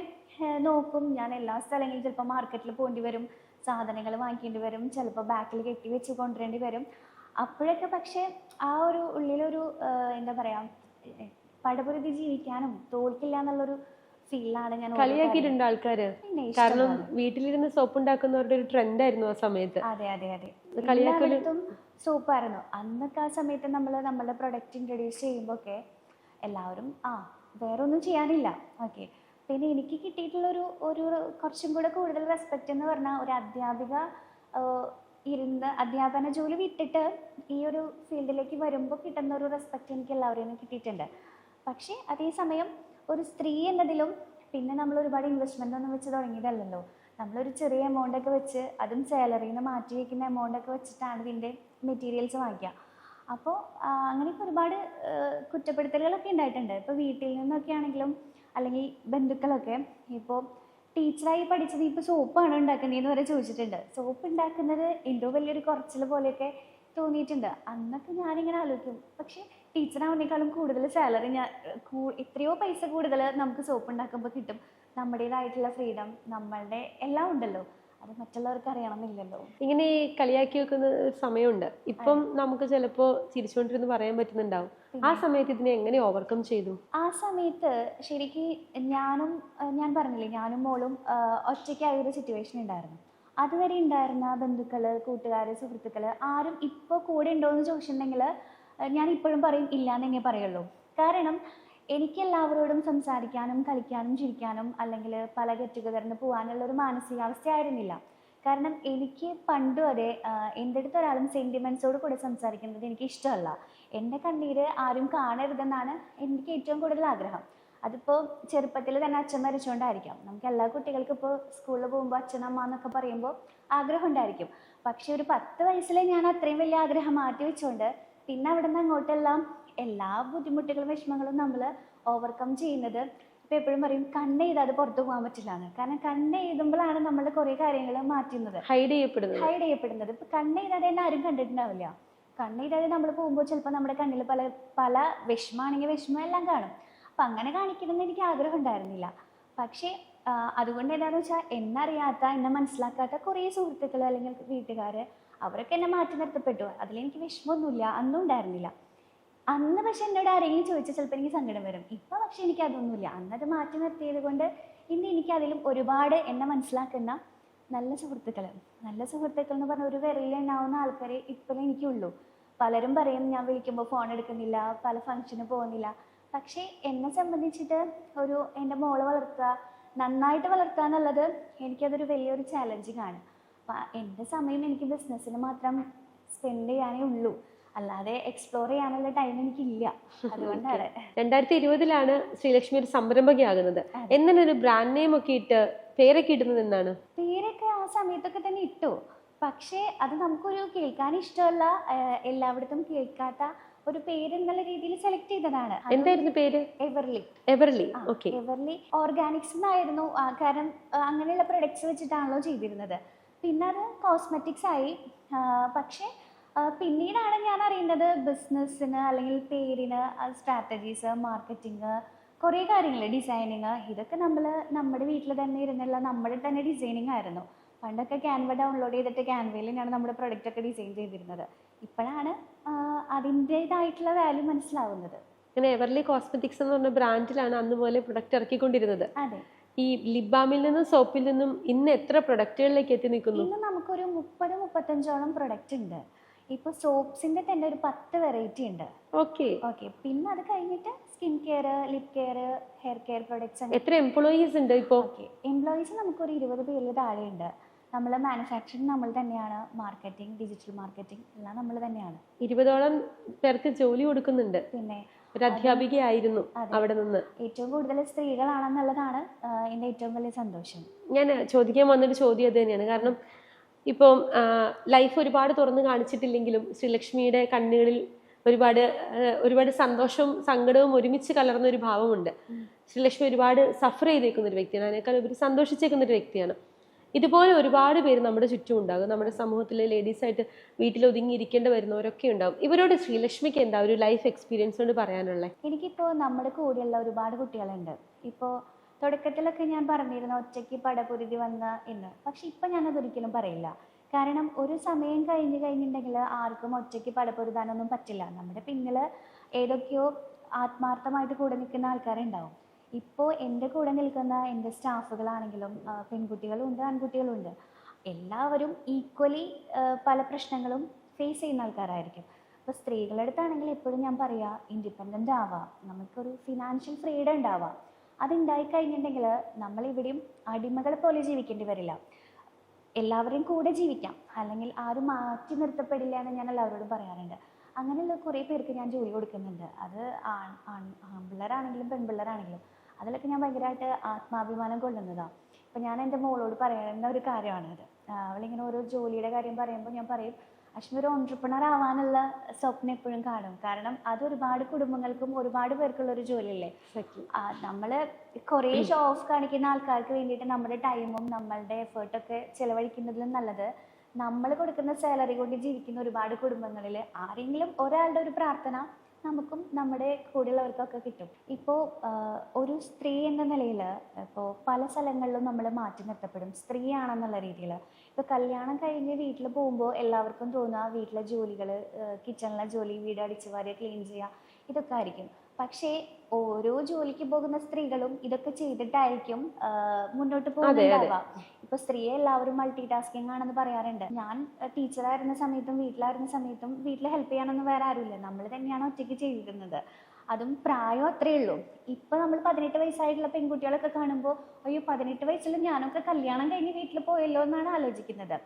നോക്കും. ഞാൻ എല്ലാ സ്ഥലങ്ങളിലും ചിലപ്പോൾ മാർക്കറ്റിൽ പോകേണ്ടി വരും. സാധനങ്ങൾ വാങ്ങിക്കേണ്ടി വരും. ചിലപ്പോൾ ബാക്കിൽ കെട്ടി വെച്ച് കൊണ്ടുവരേണ്ടി വരും. അപ്പോഴൊക്കെ പക്ഷേ ആ ഒരു ഉള്ളിലൊരു എന്താ പറയുക പടപുരുതി ജീവിക്കാനും തോൽക്കില്ല എന്നുള്ളൊരു ഫീലാണ് ഞാൻ കളിയാക്കിയിട്ടുണ്ട് ആൾക്കാര്. കാരണം. വീട്ടിലിരുന്ന് സോപ്പ് ഉണ്ടാക്കുന്നവരുടെ ഒരു ട്രെൻഡ് ആയിരുന്നു ആ സമയത്ത്. അതെ അതെ അതെ. കളിയാക്കും എല്ലായിടത്തും സൂപ്പായിരുന്നു അന്നൊക്കെ ആ സമയത്ത് നമ്മൾ നമ്മുടെ പ്രൊഡക്റ്റ് ഇൻട്രൊഡ്യൂസ് ചെയ്യുമ്പോൾ ഒക്കെ എല്ലാവരും ആ വേറെ ഒന്നും ചെയ്യാനില്ല. ഓക്കെ പിന്നെ എനിക്ക് കിട്ടിയിട്ടുള്ളൊരു ഒരു കുറച്ചും കൂടെ കൂടുതൽ റെസ്പെക്റ്റ് എന്ന് പറഞ്ഞാൽ ഒരു അധ്യാപിക ഇരുന്ന് അധ്യാപന ജോലി വിട്ടിട്ട് ഈ ഒരു ഫീൽഡിലേക്ക് വരുമ്പോൾ കിട്ടുന്ന ഒരു റെസ്പെക്റ്റ് എനിക്ക് എല്ലാവരെയും കിട്ടിയിട്ടുണ്ട്. പക്ഷേ അതേസമയം ഒരു സ്ത്രീ എന്നതിലും പിന്നെ നമ്മൾ ഒരുപാട് ഇൻവെസ്റ്റ്മെന്റ് ഒന്നും വെച്ച് തുടങ്ങിയതല്ലല്ലോ. നമ്മളൊരു ചെറിയ എമൗണ്ട് ഒക്കെ വെച്ച് അതും സാലറിയിൽ നിന്ന് മാറ്റി വയ്ക്കുന്ന എമൗണ്ട് ഒക്കെ വെച്ചിട്ടാണ് ഇതിന്റെ മെറ്റീരിയൽസ് വാങ്ങിക്കുക. അപ്പോൾ അങ്ങനെയൊക്കെ ഒരുപാട് കുറ്റപ്പെടുത്തലുകളൊക്കെ ഉണ്ടായിട്ടുണ്ട്. ഇപ്പോൾ വീട്ടിൽ നിന്നൊക്കെ ആണെങ്കിലും അല്ലെങ്കിൽ ബന്ധുക്കളൊക്കെ ഇപ്പോൾ ടീച്ചറായി പഠിച്ചത് ഇപ്പോൾ സോപ്പാണ് ഉണ്ടാക്കുന്നതെന്ന് വരെ ചോദിച്ചിട്ടുണ്ട്. സോപ്പ് ഉണ്ടാക്കുന്നത് എന്തോ വലിയൊരു കുറച്ചിൽ പോലെയൊക്കെ തോന്നിയിട്ടുണ്ട്. അന്നൊക്കെ ഞാനിങ്ങനെ ആലോചിക്കും. പക്ഷേ ടീച്ചറാവുന്നേക്കാളും കൂടുതൽ സാലറി ഞാൻ എത്രയോ പൈസ കൂടുതൽ നമുക്ക് സോപ്പ് ഉണ്ടാക്കുമ്പോൾ കിട്ടും. നമ്മുടേതായിട്ടുള്ള ഫ്രീഡം നമ്മളുടെ എല്ലാം ഉണ്ടല്ലോ. അത് മറ്റുള്ളവർക്ക് അറിയണമെന്നില്ലല്ലോ. ഇങ്ങനെ കളിയാക്കി വെക്കുന്ന സമയമുണ്ട്. ഇപ്പം നമുക്ക് ചിലപ്പോ ചിരിച്ചുകൊണ്ടിരുന്ന് പറയാൻ പറ്റുന്നുണ്ടാവും. ആ സമയത്ത് ഇതിനെ എങ്ങനെ ഓവർകം ചെയ്തു? ആ സമയത്ത് ശരിക്കും ഞാനും ഞാൻ പറഞ്ഞില്ലേ ഞാനും മോളും ഒറ്റയ്ക്കായ ഒരു സിറ്റുവേഷൻ ഉണ്ടായിരുന്നു. അതുവരെ ഉണ്ടായിരുന്ന ബന്ധുക്കൾ കൂട്ടുകാർ സുഹൃത്തുക്കൾ ആരും ഇപ്പോൾ കൂടെ ഉണ്ടോ എന്ന് ചോദിച്ചിട്ടുണ്ടെങ്കിൽ ഞാൻ ഇപ്പോഴും പറയും ഇല്ല എന്നെ പറയുള്ളൂ. കാരണം എനിക്ക് എല്ലാവരോടും സംസാരിക്കാനും കളിക്കാനും ചിരിക്കാനും അല്ലെങ്കിൽ പല ഗെറ്റ് ടുഗദറിന് പോകാനുള്ള ഒരു മാനസികാവസ്ഥ ആയിരുന്നില്ല കാരണം എനിക്ക് പണ്ടും ആഹ് എന്റെ അടുത്ത് ഒരാളും സെന്റിമെൻസോട് കൂടെ സംസാരിക്കുന്നത് എനിക്ക് ഇഷ്ടമല്ല എന്റെ കണ്ണീര് ആരും കാണരുതെന്നാണ് എനിക്ക് ഏറ്റവും കൂടുതൽ ആഗ്രഹം. അതിപ്പോൾ ചെറുപ്പത്തിൽ തന്നെ അച്ഛൻ മരിച്ചുകൊണ്ടായിരിക്കാം നമുക്ക് എല്ലാ കുട്ടികൾക്കും ഇപ്പോൾ സ്കൂളിൽ പോകുമ്പോൾ അച്ഛനമ്മ എന്നൊക്കെ പറയുമ്പോൾ ആഗ്രഹം ഉണ്ടായിരിക്കും പക്ഷെ ഒരു പത്ത് വയസ്സിലെ ഞാൻ അത്രയും വലിയ ആഗ്രഹം മാറ്റി വെച്ചുകൊണ്ട് പിന്നെ അവിടെ നിന്ന് അങ്ങോട്ടെല്ലാം എല്ലാ ബുദ്ധിമുട്ടുകളും വിഷമങ്ങളും നമ്മൾ ഓവർകം ചെയ്യുന്നത് ഇപ്പം എപ്പോഴും പറയും കണ്ണ് എഴുതാതെ പുറത്തു പോകാൻ പറ്റില്ല എന്ന് കാരണം കണ്ണ് എഴുതുമ്പോഴാണ് നമ്മൾ കുറേ കാര്യങ്ങൾ മാറ്റുന്നത്. ഹൈഡ് ചെയ്യപ്പെടുന്നത്. ഹൈഡ് ചെയ്യപ്പെടുന്നത്. ഇപ്പൊ കണ്ണെഴുതാതെ തന്നെ ആരും കണ്ടിട്ടുണ്ടാവില്ല. കണ്ണെഴുതാതെ നമ്മൾ പോകുമ്പോൾ ചിലപ്പോൾ നമ്മുടെ കണ്ണിൽ പല പല വിഷമാണെങ്കിൽ വിഷമം എല്ലാം കാണും. അപ്പം അങ്ങനെ കാണിക്കണമെന്ന് എനിക്ക് ആഗ്രഹം ഉണ്ടായിരുന്നില്ല. പക്ഷേ അതുകൊണ്ട് എന്താണെന്ന് വെച്ചാൽ എന്നറിയാത്ത എന്നെ മനസ്സിലാക്കാത്ത കുറേ സുഹൃത്തുക്കൾ അല്ലെങ്കിൽ വീട്ടുകാർ അവരൊക്കെ എന്നെ മാറ്റി നിർത്തപ്പെട്ടു. അതിലെനിക്ക് വിഷമമൊന്നുമില്ല. അന്നും ഉണ്ടായിരുന്നില്ല. അന്ന് പക്ഷെ എന്നോട് ആരെങ്കിലും ചോദിച്ചാൽ ചിലപ്പോൾ എനിക്ക് സങ്കടം വരും. ഇപ്പം പക്ഷെ എനിക്ക് അതൊന്നുമില്ല. അന്നത് മാറ്റി നിർത്തിയത് കൊണ്ട് ഇന്ന് എനിക്ക് അതിലും ഒരുപാട് എന്നെ മനസ്സിലാക്കുന്ന നല്ല സുഹൃത്തുക്കൾ നല്ല സുഹൃത്തുക്കൾ എന്ന് പറഞ്ഞ ഒരു വിരലിലുണ്ടാവുന്ന ആൾക്കാരെ ഇപ്പോഴും എനിക്കുള്ളൂ. പലരും പറയും ഞാൻ വിളിക്കുമ്പോൾ ഫോൺ എടുക്കുന്നില്ല പല ഫംഗ്ഷന് പോകുന്നില്ല. പക്ഷേ എന്നെ സംബന്ധിച്ചിട്ട് ഒരു എന്റെ മോളെ വളർത്തുക നന്നായിട്ട് വളർത്തുക എന്നുള്ളത് എനിക്കതൊരു വലിയൊരു ചാലഞ്ചിങ് ആണ്. അപ്പം എന്റെ സമയം എനിക്ക് ബിസിനസ്സിന് മാത്രം സ്പെൻഡ് ചെയ്യാനേ ഉള്ളൂ. അല്ലാതെ എക്സ്പ്ലോർ ചെയ്യാനുള്ള ടൈം എനിക്കില്ല. അതുകൊണ്ടാണ്. രണ്ടായിരത്തി ഇരുപതിലാണ് ശ്രീലക്ഷ്മി ഒരു സംരംഭകയാകുന്നത്. എന്നാൽ ഒരു ബ്രാൻഡ് നെയിം ഒക്കെ ഇട്ട് പേരൊക്കെ ഇടുന്നത് എന്താണ് പേരൊക്കെ ആ സമയത്തൊക്കെ തന്നെ ഇട്ടു. പക്ഷേ അത് നമുക്കൊരു കേൾക്കാൻ ഇഷ്ടമല്ല. എല്ലായിടത്തും കേൾക്കാത്ത ഒരു പേര് എന്നുള്ള രീതിയിൽ സെലക്ട് ചെയ്തതാണ്. എന്തായിരുന്നു പേര്? എവർലി എവർലി ഓക്കെ. എവർലി ഓർഗാനിക്സ് എന്നായിരുന്നു. കാരണം അങ്ങനെയുള്ള പ്രൊഡക്ട്സ് വെച്ചിട്ടാണല്ലോ ചെയ്തിരുന്നത്. പിന്നെ അത് കോസ്മെറ്റിക്സ് ആയി. പക്ഷേ പിന്നീടാണ് ഞാൻ അറിയുന്നത് ബിസിനസ്സിന് അല്ലെങ്കിൽ പേരിന് സ്ട്രാറ്റജീസ് മാർക്കറ്റിംഗ് കുറേ കാര്യങ്ങൾ ഡിസൈനിങ് ഇതൊക്കെ നമ്മൾ നമ്മുടെ വീട്ടിൽ തന്നെ ഇരുന്നുള്ള നമ്മുടെ തന്നെ ഡിസൈനിങ് ആയിരുന്നു. പണ്ടൊക്കെ ക്യാൻവ ഡൗൺലോഡ് ചെയ്തിട്ട് ക്യാൻവയിൽ ഞാൻ നമ്മുടെ പ്രൊഡക്റ്റ് ഒക്കെ ഡിസൈൻ ചെയ്തിരുന്നത്. ഇപ്പോഴാണ് അതിന്റേതായിട്ടുള്ള വാല്യൂ മനസ്സിലാവുന്നത്. അങ്ങനെ എവർലി കോസ്മെറ്റിക്സ് എന്ന് പറഞ്ഞ ബ്രാൻഡിലാണ് അന്ന് പോലെ പ്രൊഡക്റ്റ് ഇറക്കിക്കൊണ്ടിരുന്നത്. അതെ. ഈ ലിബാമിൽ നിന്നും സോപ്പിൽ നിന്നും ഇന്ന് എത്ര പ്രൊഡക്റ്റുകളിലേക്ക് എത്തി നിൽക്കുന്നു? ഇന്ന് നമുക്കൊരു മുപ്പത് മുപ്പത്തഞ്ചോളം പ്രൊഡക്റ്റ് ഉണ്ട്. ഇപ്പൊ സോപ്സിന്റെ തന്നെ ഒരു പത്ത് വെറൈറ്റി ഉണ്ട്. ഓക്കെ ഓക്കെ പിന്നെ അത് കഴിഞ്ഞിട്ട് skin care lip care hair care products എത്ര എംപ്ലോയീസ് ഉണ്ട് ഇപ്പോൾ ഓക്കെ എംപ്ലോയീസ് നമുക്കൊരു ഇരുപത് പേരിൽ ഉണ്ട് നമ്മൾ മാനുഫാക്ചറിങ് നമ്മൾ തന്നെയാണ് മാർക്കറ്റിംഗ് ഡിജിറ്റൽ മാർക്കറ്റിംഗ് എല്ലാം നമ്മൾ തന്നെയാണ്. ഇരുപതോളം പേർക്ക് ജോലി കൊടുക്കുന്നുണ്ട്. പിന്നെ ഒരു അധ്യാപികയായിരുന്നു അവിടെ നിന്ന്. ഏറ്റവും കൂടുതൽ സ്ത്രീകളാണെന്നുള്ളതാണ് എന്റെ എന്റെ ഏറ്റവും വലിയ സന്തോഷം. ഞാൻ ചോദിക്കാൻ വന്നൊരു ചോദ്യം അത് തന്നെയാണ്. കാരണം ഇപ്പം ലൈഫ് ഒരുപാട് തുറന്ന് കാണിച്ചിട്ടില്ലെങ്കിലും ശ്രീലക്ഷ്മിയുടെ കണ്ണുകളിൽ ഒരുപാട് ഒരുപാട് സന്തോഷവും സങ്കടവും ഒരുമിച്ച് കലർന്ന ഒരു ഭാവമുണ്ട്. ശ്രീലക്ഷ്മി ഒരുപാട് സഫർ ചെയ്തേക്കുന്ന ഒരു വ്യക്തിയാണ്. അതിനേക്കാൾ ഒരു സന്തോഷിച്ചേക്കുന്ന ഒരു വ്യക്തിയാണ്. ഇതുപോലെ ഒരുപാട് പേര് നമ്മുടെ ചുറ്റും ഉണ്ടാകും. നമ്മുടെ സമൂഹത്തിലെ ലേഡീസായിട്ട് വീട്ടിൽ ഒതുങ്ങിയിരിക്കേണ്ടി വരുന്നവരൊക്കെ ഉണ്ടാകും. ഇവരോട് ശ്രീലക്ഷ്മിക്ക് എന്താ ഒരു ലൈഫ് എക്സ്പീരിയൻസ് കൊണ്ട് പറയാനുള്ളത് എനിക്കിപ്പോൾ നമ്മുടെ കൂടെയുള്ള ഒരുപാട് കുട്ടികളുണ്ട്. ഇപ്പോൾ തുടക്കത്തിലൊക്കെ ഞാൻ പറഞ്ഞിരുന്ന ഒറ്റയ്ക്ക് പടപുരുതി വന്ന എന്ന്. പക്ഷെ ഇപ്പം ഞാനത് ഒരിക്കലും പറയില്ല. കാരണം ഒരു സമയം കഴിഞ്ഞ് കഴിഞ്ഞിട്ടുണ്ടെങ്കിൽ ആർക്കും ഒറ്റയ്ക്ക് പടപൊരുതാനൊന്നും പറ്റില്ല. നമ്മുടെ പിന്നിൽ ഏതൊക്കെയോ ആത്മാർത്ഥമായിട്ട് കൂടെ നിൽക്കുന്ന ആൾക്കാരുണ്ടാവും. ഇപ്പോൾ എന്റെ കൂടെ നിൽക്കുന്ന എന്റെ സ്റ്റാഫുകളാണെങ്കിലും പെൺകുട്ടികളും ഉണ്ട് ആൺകുട്ടികളും ഉണ്ട് എല്ലാവരും ഈക്വലി പല പ്രശ്നങ്ങളും ഫേസ് ചെയ്യുന്ന ആൾക്കാരായിരിക്കും. അപ്പോൾ സ്ത്രീകളുടെ അടുത്താണെങ്കിൽ എപ്പോഴും ഞാൻ പറയാ ഇൻഡിപെൻഡന്റ് ആവാം. നമുക്കൊരു ഫിനാൻഷ്യൽ ഫ്രീഡം ഉണ്ടാവാം. അതുണ്ടായി കഴിഞ്ഞിട്ടുണ്ടെങ്കിൽ നമ്മളിവിടെയും അടിമകളെ പോലെ ജീവിക്കേണ്ടി വരില്ല. എല്ലാവരെയും കൂടെ ജീവിക്കാം. അല്ലെങ്കിൽ ആരും മാറ്റി നിർത്തപ്പെടില്ല എന്ന് ഞാൻ എല്ലാവരോടും പറയാറുണ്ട്. അങ്ങനെയുള്ള കുറേ പേർക്ക് ഞാൻ ജോലി കൊടുക്കുന്നുണ്ട്. അത് ആൺ ആൺ ആൺപിള്ളേരാണെങ്കിലും പെൺപിള്ളേരാണെങ്കിലും. അതിലൊക്കെ ഞാൻ ഭയങ്കരമായിട്ട് ആത്മാഭിമാനം കൊള്ളുന്നതാണ് ഇപ്പം ഞാൻ എന്റെ മോളോട് പറയുന്ന ഒരു കാര്യമാണത്. അവളിങ്ങനെ ഓരോ ജോലിയുടെ കാര്യം പറയുമ്പോൾ ഞാൻ പറയും അശ്മി ഒരു ഓൺട്രപ്രണർ ആവാനുള്ള സ്വപ്നം എപ്പോഴും കാണും. കാരണം അത് ഒരുപാട് കുടുംബങ്ങൾക്കും ഒരുപാട് പേർക്കുള്ള ഒരു ജോലിയല്ലേ നമ്മൾ കുറേ ഷോ ഓഫ് കാണിക്കുന്ന ആൾക്കാർക്ക് വേണ്ടിയിട്ട് നമ്മുടെ ടൈമും നമ്മളുടെ എഫേർട്ടൊക്കെ ചിലവഴിക്കുന്നതിലും നല്ലത്. നമ്മൾ കൊടുക്കുന്ന സാലറി കൊണ്ട് ജീവിക്കുന്ന ഒരുപാട് കുടുംബങ്ങളിൽ ആരെങ്കിലും ഒരാളുടെ ഒരു പ്രാർത്ഥന നമുക്കും നമ്മുടെ കൂടെയുള്ളവർക്കൊക്കെ കിട്ടും. ഇപ്പോൾ ഒരു സ്ത്രീ എന്ന നിലയിൽ ഇപ്പോൾ പല സ്ഥലങ്ങളിലും നമ്മൾ മാറ്റി നിർത്തപ്പെടും. സ്ത്രീയാണെന്നുള്ള രീതിയിൽ ഇപ്പോൾ കല്യാണം കഴിഞ്ഞ് വീട്ടിൽ പോകുമ്പോൾ എല്ലാവർക്കും തോന്നുക വീട്ടിലെ ജോലികൾ കിച്ചണിലെ ജോലി വീട് അടിച്ചു വാരുക ക്ലീൻ ചെയ്യുക ഇതൊക്കെ ആയിരിക്കും. പക്ഷേ ഓരോ ജോലിക്ക് പോകുന്ന സ്ത്രീകളും ഇതൊക്കെ ചെയ്തിട്ടായിരിക്കും മുന്നോട്ട് പോകുന്നുണ്ടാവുക. ഇപ്പൊ സ്ത്രീയെ എല്ലാവരും മൾട്ടി ടാസ്കിങ് ആണെന്ന് പറയാറുണ്ട്. ഞാൻ ടീച്ചറായിരുന്ന സമയത്തും വീട്ടിലായിരുന്ന സമയത്തും വീട്ടിൽ ഹെൽപ്പ് ചെയ്യാനൊന്നും വേറെ ആരുമില്ല. നമ്മൾ തന്നെയാണ് ഒറ്റയ്ക്ക് ചെയ്തിരുന്നത്. അതും പ്രായം അത്രയേ ഉള്ളൂ. ഇപ്പൊ നമ്മൾ പതിനെട്ട് വയസ്സായിട്ടുള്ള പെൺകുട്ടികളൊക്കെ കാണുമ്പോൾ അയ്യോ പതിനെട്ട് വയസ്സിൽ ഞാനൊക്കെ കല്യാണം കഴിഞ്ഞ് വീട്ടിൽ പോയല്ലോ എന്നാണ് ആലോചിക്കുന്നത്.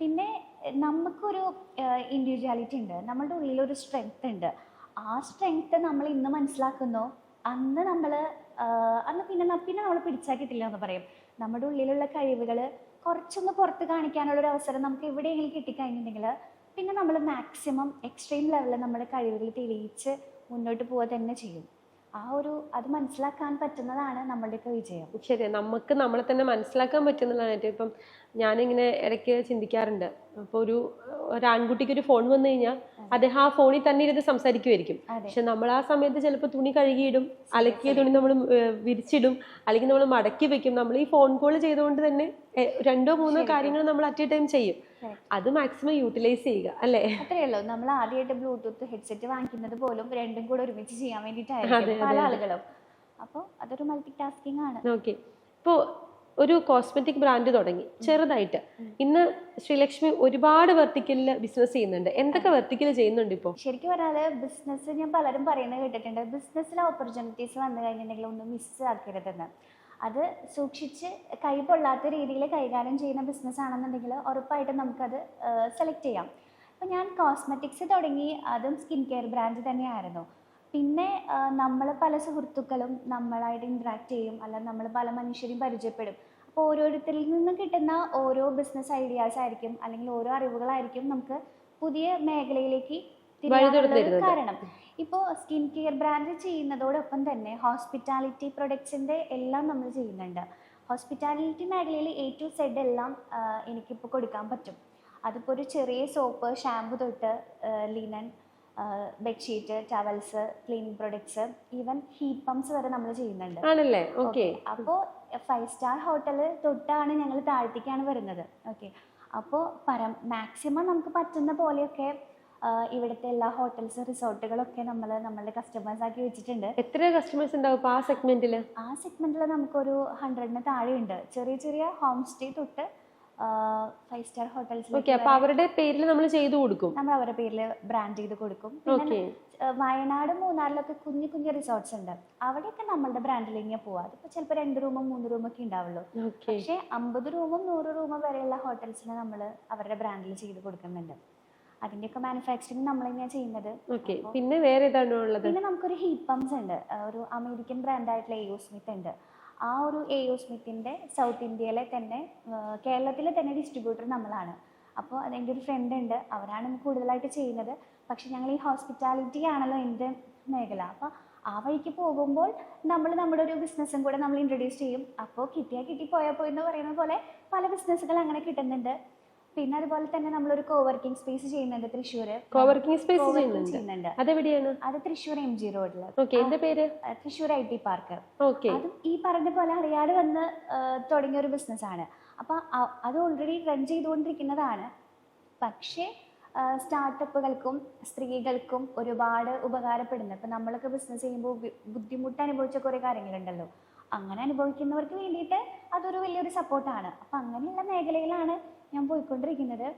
പിന്നെ നമുക്കൊരു ഇൻഡിവിജ്വാലിറ്റി ഉണ്ട്. നമ്മളുടെ ഉള്ളിലൊരു സ്ട്രെങ്ത് ഉണ്ട്. ആ സ്ട്രെങ്ത് നമ്മൾ ഇന്ന് മനസ്സിലാക്കുന്നോ? അന്ന് നമ്മൾ അന്ന് പിന്നെ പിന്നെ നമ്മൾ പിടിച്ചാക്കിയിട്ടില്ല എന്ന് പറയും. നമ്മുടെ ഉള്ളിലുള്ള കഴിവുകൾ കുറച്ചൊന്ന് പുറത്ത് കാണിക്കാനുള്ള ഒരു അവസരം നമുക്ക് എവിടെയെങ്കിലും കിട്ടിക്കഴിഞ്ഞിട്ടുണ്ടെങ്കിൽ പിന്നെ നമ്മൾ മാക്സിമം എക്സ്ട്രീം ലെവലിൽ നമ്മുടെ കഴിവുകൾ തെളിയിച്ച് മുന്നോട്ട് പോവുക തന്നെ ചെയ്യും. ആ ഒരു അത് മനസ്സിലാക്കാൻ പറ്റുന്നതാണ് നമ്മളുടെയൊക്കെ വിജയം. ശരി നമുക്ക് നമ്മളെ തന്നെ മനസ്സിലാക്കാൻ പറ്റുന്നതാണ്. ഇപ്പം ഞാനിങ്ങനെ ഇടയ്ക്ക് ചിന്തിക്കാറുണ്ട്. അപ്പോൾ ഒരു ഒരു ആൺകുട്ടിക്ക് ഒരു ഫോൺ വന്നു കഴിഞ്ഞാൽ അദ്ദേഹം ആ ഫോണിൽ തന്നെ ഇരുന്ന് സംസാരിക്കുമായിരിക്കും പക്ഷെ നമ്മൾ ആ സമയത്ത് ചിലപ്പോൾ തുണി കഴുകിയിടും അലക്കിയ തുണി നമ്മൾ വിരിച്ചിടും അല്ലെങ്കിൽ നമ്മൾ മടക്കി വെക്കും. നമ്മൾ ഈ ഫോൺ കോൾ ചെയ്തുകൊണ്ട് തന്നെ രണ്ടോ മൂന്നോ കാര്യങ്ങൾ നമ്മൾ അറ്റ് എ ടൈം ചെയ്യും. അത് മാക്സിമം യൂട്ടിലൈസ് ചെയ്യുക അല്ലേ? അത്രയല്ലോ നമ്മൾ ആദ്യമായിട്ട് ബ്ലൂടൂത്ത് ഹെഡ്സെറ്റ് വാങ്ങിക്കുന്നത് പോലും രണ്ടും കൂടെ ഒരുമിച്ച് ചെയ്യാൻ അതെ, വേണ്ടിയിട്ടായിരിക്കും പല ആളുകളും. അപ്പോൾ അതൊരു മൾട്ടി ടാസ്കിംഗ് ആണ്. ഓക്കെ. ഇപ്പോൾ ഒരു കോസ്മെറ്റിക് ബ്രാൻഡ് തുടങ്ങി ചെറുതായിട്ട്. ഇന്ന് ശ്രീലക്ഷ്മി ഒരുപാട് വെർട്ടിക്കലിൽ ബിസിനസ് ചെയ്യുന്നുണ്ട്. എന്തൊക്കെ വെർട്ടിക്കൽ ചെയ്യുന്നുണ്ട് ഇപ്പോൾ ശരിക്കും പറഞ്ഞാൽ ബിസിനസ് ഞാൻ പലരും പറയുന്നത് കേട്ടിട്ടുണ്ട്. ബിസിനസ്സിലെ ഓപ്പർച്യൂണിറ്റീസ് വന്നു കഴിഞ്ഞിട്ടുണ്ടെങ്കിൽ ഒന്നും മിസ് ആക്കരുതെന്ന്. അത് സൂക്ഷിച്ച് കൈ പൊള്ളാത്ത രീതിയിൽ കൈകാര്യം ചെയ്യുന്ന ബിസിനസ് ആണെന്നുണ്ടെങ്കിൽ ഉറപ്പായിട്ടും നമുക്കത് സെലക്ട് ചെയ്യാം. അപ്പോൾ ഞാൻ കോസ്മെറ്റിക്സ് തുടങ്ങി അതും സ്കിൻ കെയർ ബ്രാൻഡ് തന്നെയായിരുന്നു. പിന്നെ നമ്മൾ പല സുഹൃത്തുക്കളും നമ്മളായിട്ട് ഇൻട്രാക്ട് ചെയ്യും. അല്ല നമ്മൾ പല മനുഷ്യരെയും പരിചയപ്പെടും. അപ്പോൾ ഓരോരുത്തരിൽ നിന്നും കിട്ടുന്ന ഓരോ ബിസിനസ് ഐഡിയാസ് ആയിരിക്കും. അല്ലെങ്കിൽ ഓരോ അറിവുകളായിരിക്കും നമുക്ക് പുതിയ മേഖലയിലേക്ക് കാരണം. ഇപ്പോൾ സ്കിൻ കെയർ ബ്രാൻഡ് ചെയ്യുന്നതോടൊപ്പം തന്നെ ഹോസ്പിറ്റാലിറ്റി പ്രൊഡക്ട്സിന്റെ എല്ലാം നമ്മൾ ചെയ്യുന്നുണ്ട്. ഹോസ്പിറ്റാലിറ്റി മേഖലയിൽ എ ടു സെഡ് എല്ലാം എനിക്കിപ്പോൾ കൊടുക്കാൻ പറ്റും. അതിപ്പോൾ ഒരു ചെറിയ സോപ്പ് ഷാമ്പു തൊട്ട് linen bedsheet towels cleaning products even heat pumps വരെ നമ്മൾ ചെയ്യുന്നുണ്ട്. ആണല്ലേ? ഓക്കെ. അപ്പോൾ ഫൈവ് സ്റ്റാർ ഹോട്ടൽ തൊട്ടാണ് ഞങ്ങൾ താഴത്തേക്കാണ് വരുന്നത്. ഓക്കെ. അപ്പോൾ പരം മാക്സിമം നമുക്ക് പറ്റുന്ന പോലെയൊക്കെ ഇവിടുത്തെ എല്ലാ ഹോട്ടൽസ് റിസോർട്ടുകളൊക്കെ നമ്മൾ നമ്മളുടെ കസ്റ്റമേഴ്സ് ആക്കി വെച്ചിട്ടുണ്ട്. എത്ര കസ്റ്റമേഴ്സ് ഉണ്ടാവും ആ സെഗ്മെന്റിൽ ആ സെഗ്മെന്റിൽ നമുക്കൊരു ഹൺഡ്രഡിന് താഴെയുണ്ട്. ചെറിയ ചെറിയ ഹോം സ്റ്റേ തൊട്ട് ഫൈവ് സ്റ്റാർ ഓക്കെ ഹോട്ടൽസിലേക്ക് അപ്പൊ അവരുടെ പേരിൽ നമ്മൾ ചെയ്തു കൊടുക്കും. നമ്മൾ അവരുടെ പേരിൽ ബ്രാൻഡ് ചെയ്ത് കൊടുക്കും. പിന്നെ വയനാട് മൂന്നാറിലൊക്കെ കുഞ്ഞു കുഞ്ഞു റിസോർട്ട്സ് ഉണ്ട്. അവിടെയൊക്കെ നമ്മളുടെ ബ്രാൻഡിലേക്ക് പോവാം. അതിപ്പോൾ ചിലപ്പോൾ രണ്ട് റൂമും മൂന്ന് റൂമൊക്കെ ഉണ്ടാവുള്ളൂ. പക്ഷേ അമ്പത് റൂമും നൂറ് റൂമും വരെയുള്ള ഹോട്ടൽസിന് നമ്മൾ അവരുടെ ബ്രാൻഡിൽ ചെയ്ത് കൊടുക്കുന്നുണ്ട്. അതിന്റെയൊക്കെ മാനുഫാക്ചറിങ് നമ്മൾ തന്നെയാണ് ചെയ്യുന്നത് പിന്നെ വേറെ ഏതാണ് ഉള്ളത് പിന്നെ നമുക്കൊരു ഹീറ്റ് പമ്പ്സ് ഉണ്ട്. ഒരു അമേരിക്കൻ ബ്രാൻഡായിട്ടുള്ള ആയിട്ടുള്ള യു സ്മിത്ത് ഉണ്ട്. ആ ഒരു എ യു സ്മിത്തിന്റെ സൗത്ത് ഇന്ത്യയിലെ തന്നെ കേരളത്തിലെ തന്നെ ഡിസ്ട്രിബ്യൂട്ടർ നമ്മളാണ്. അപ്പോൾ അതെന്റെ ഒരു ഫ്രണ്ട് ഉണ്ട്. അവരാണ് കൂടുതലായിട്ട് ചെയ്യുന്നത്. പക്ഷെ ഞങ്ങൾ ഈ ഹോസ്പിറ്റാലിറ്റി ആണല്ലോ എന്റെ മേഖല. അപ്പോൾ ആ വഴിക്ക് പോകുമ്പോൾ നമ്മൾ നമ്മുടെ ഒരു ബിസിനസ്സും കൂടെ നമ്മൾ ഇൻട്രൊഡ്യൂസ് ചെയ്യും. അപ്പോൾ കിട്ടിയാൽ കിട്ടി പോയാൽ പോയി എന്ന് പറയുന്ന പോലെ പല ബിസിനസ്സുകൾ അങ്ങനെ കിട്ടുന്നുണ്ട്. പിന്നെ അതുപോലെ തന്നെ നമ്മളൊരു കോവർക്കിംഗ് സ്പേസ് ചെയ്യുന്നുണ്ട് തൃശ്ശൂർ കോവർക്കിംഗ് സ്പേസ് ചെയ്യുന്നുണ്ട്. അതെവിടെയാണ്? അത് തൃശ്ശൂർ എം ജി റോഡിൽ എന്റെ പേര്? Thrissur I T park. അതും ഈ പറഞ്ഞ പോലെ അറിയാതെ വന്ന് തുടങ്ങിയ ഒരു ബിസിനസ് ആണ്. അപ്പൊ അത് ഓൾറെഡി റൺ ചെയ്തുകൊണ്ടിരിക്കുന്നതാണ്. പക്ഷേ സ്റ്റാർട്ടപ്പുകൾക്കും സ്ത്രീകൾക്കും ഒരുപാട് ഉപകാരപ്പെടുന്നു. ഇപ്പം നമ്മളൊക്കെ ബിസിനസ് ചെയ്യുമ്പോൾ ബുദ്ധിമുട്ട് അനുഭവിച്ച കുറേ കാര്യങ്ങളുണ്ടല്ലോ. അങ്ങനെ അനുഭവിക്കുന്നവർക്ക് വേണ്ടിയിട്ട് അതൊരു വലിയൊരു സപ്പോർട്ടാണ് അപ്പം അങ്ങനെയുള്ള മേഖലയിലാണ് ഞാൻ പോയിക്കൊണ്ടിരിക്കുന്നത്.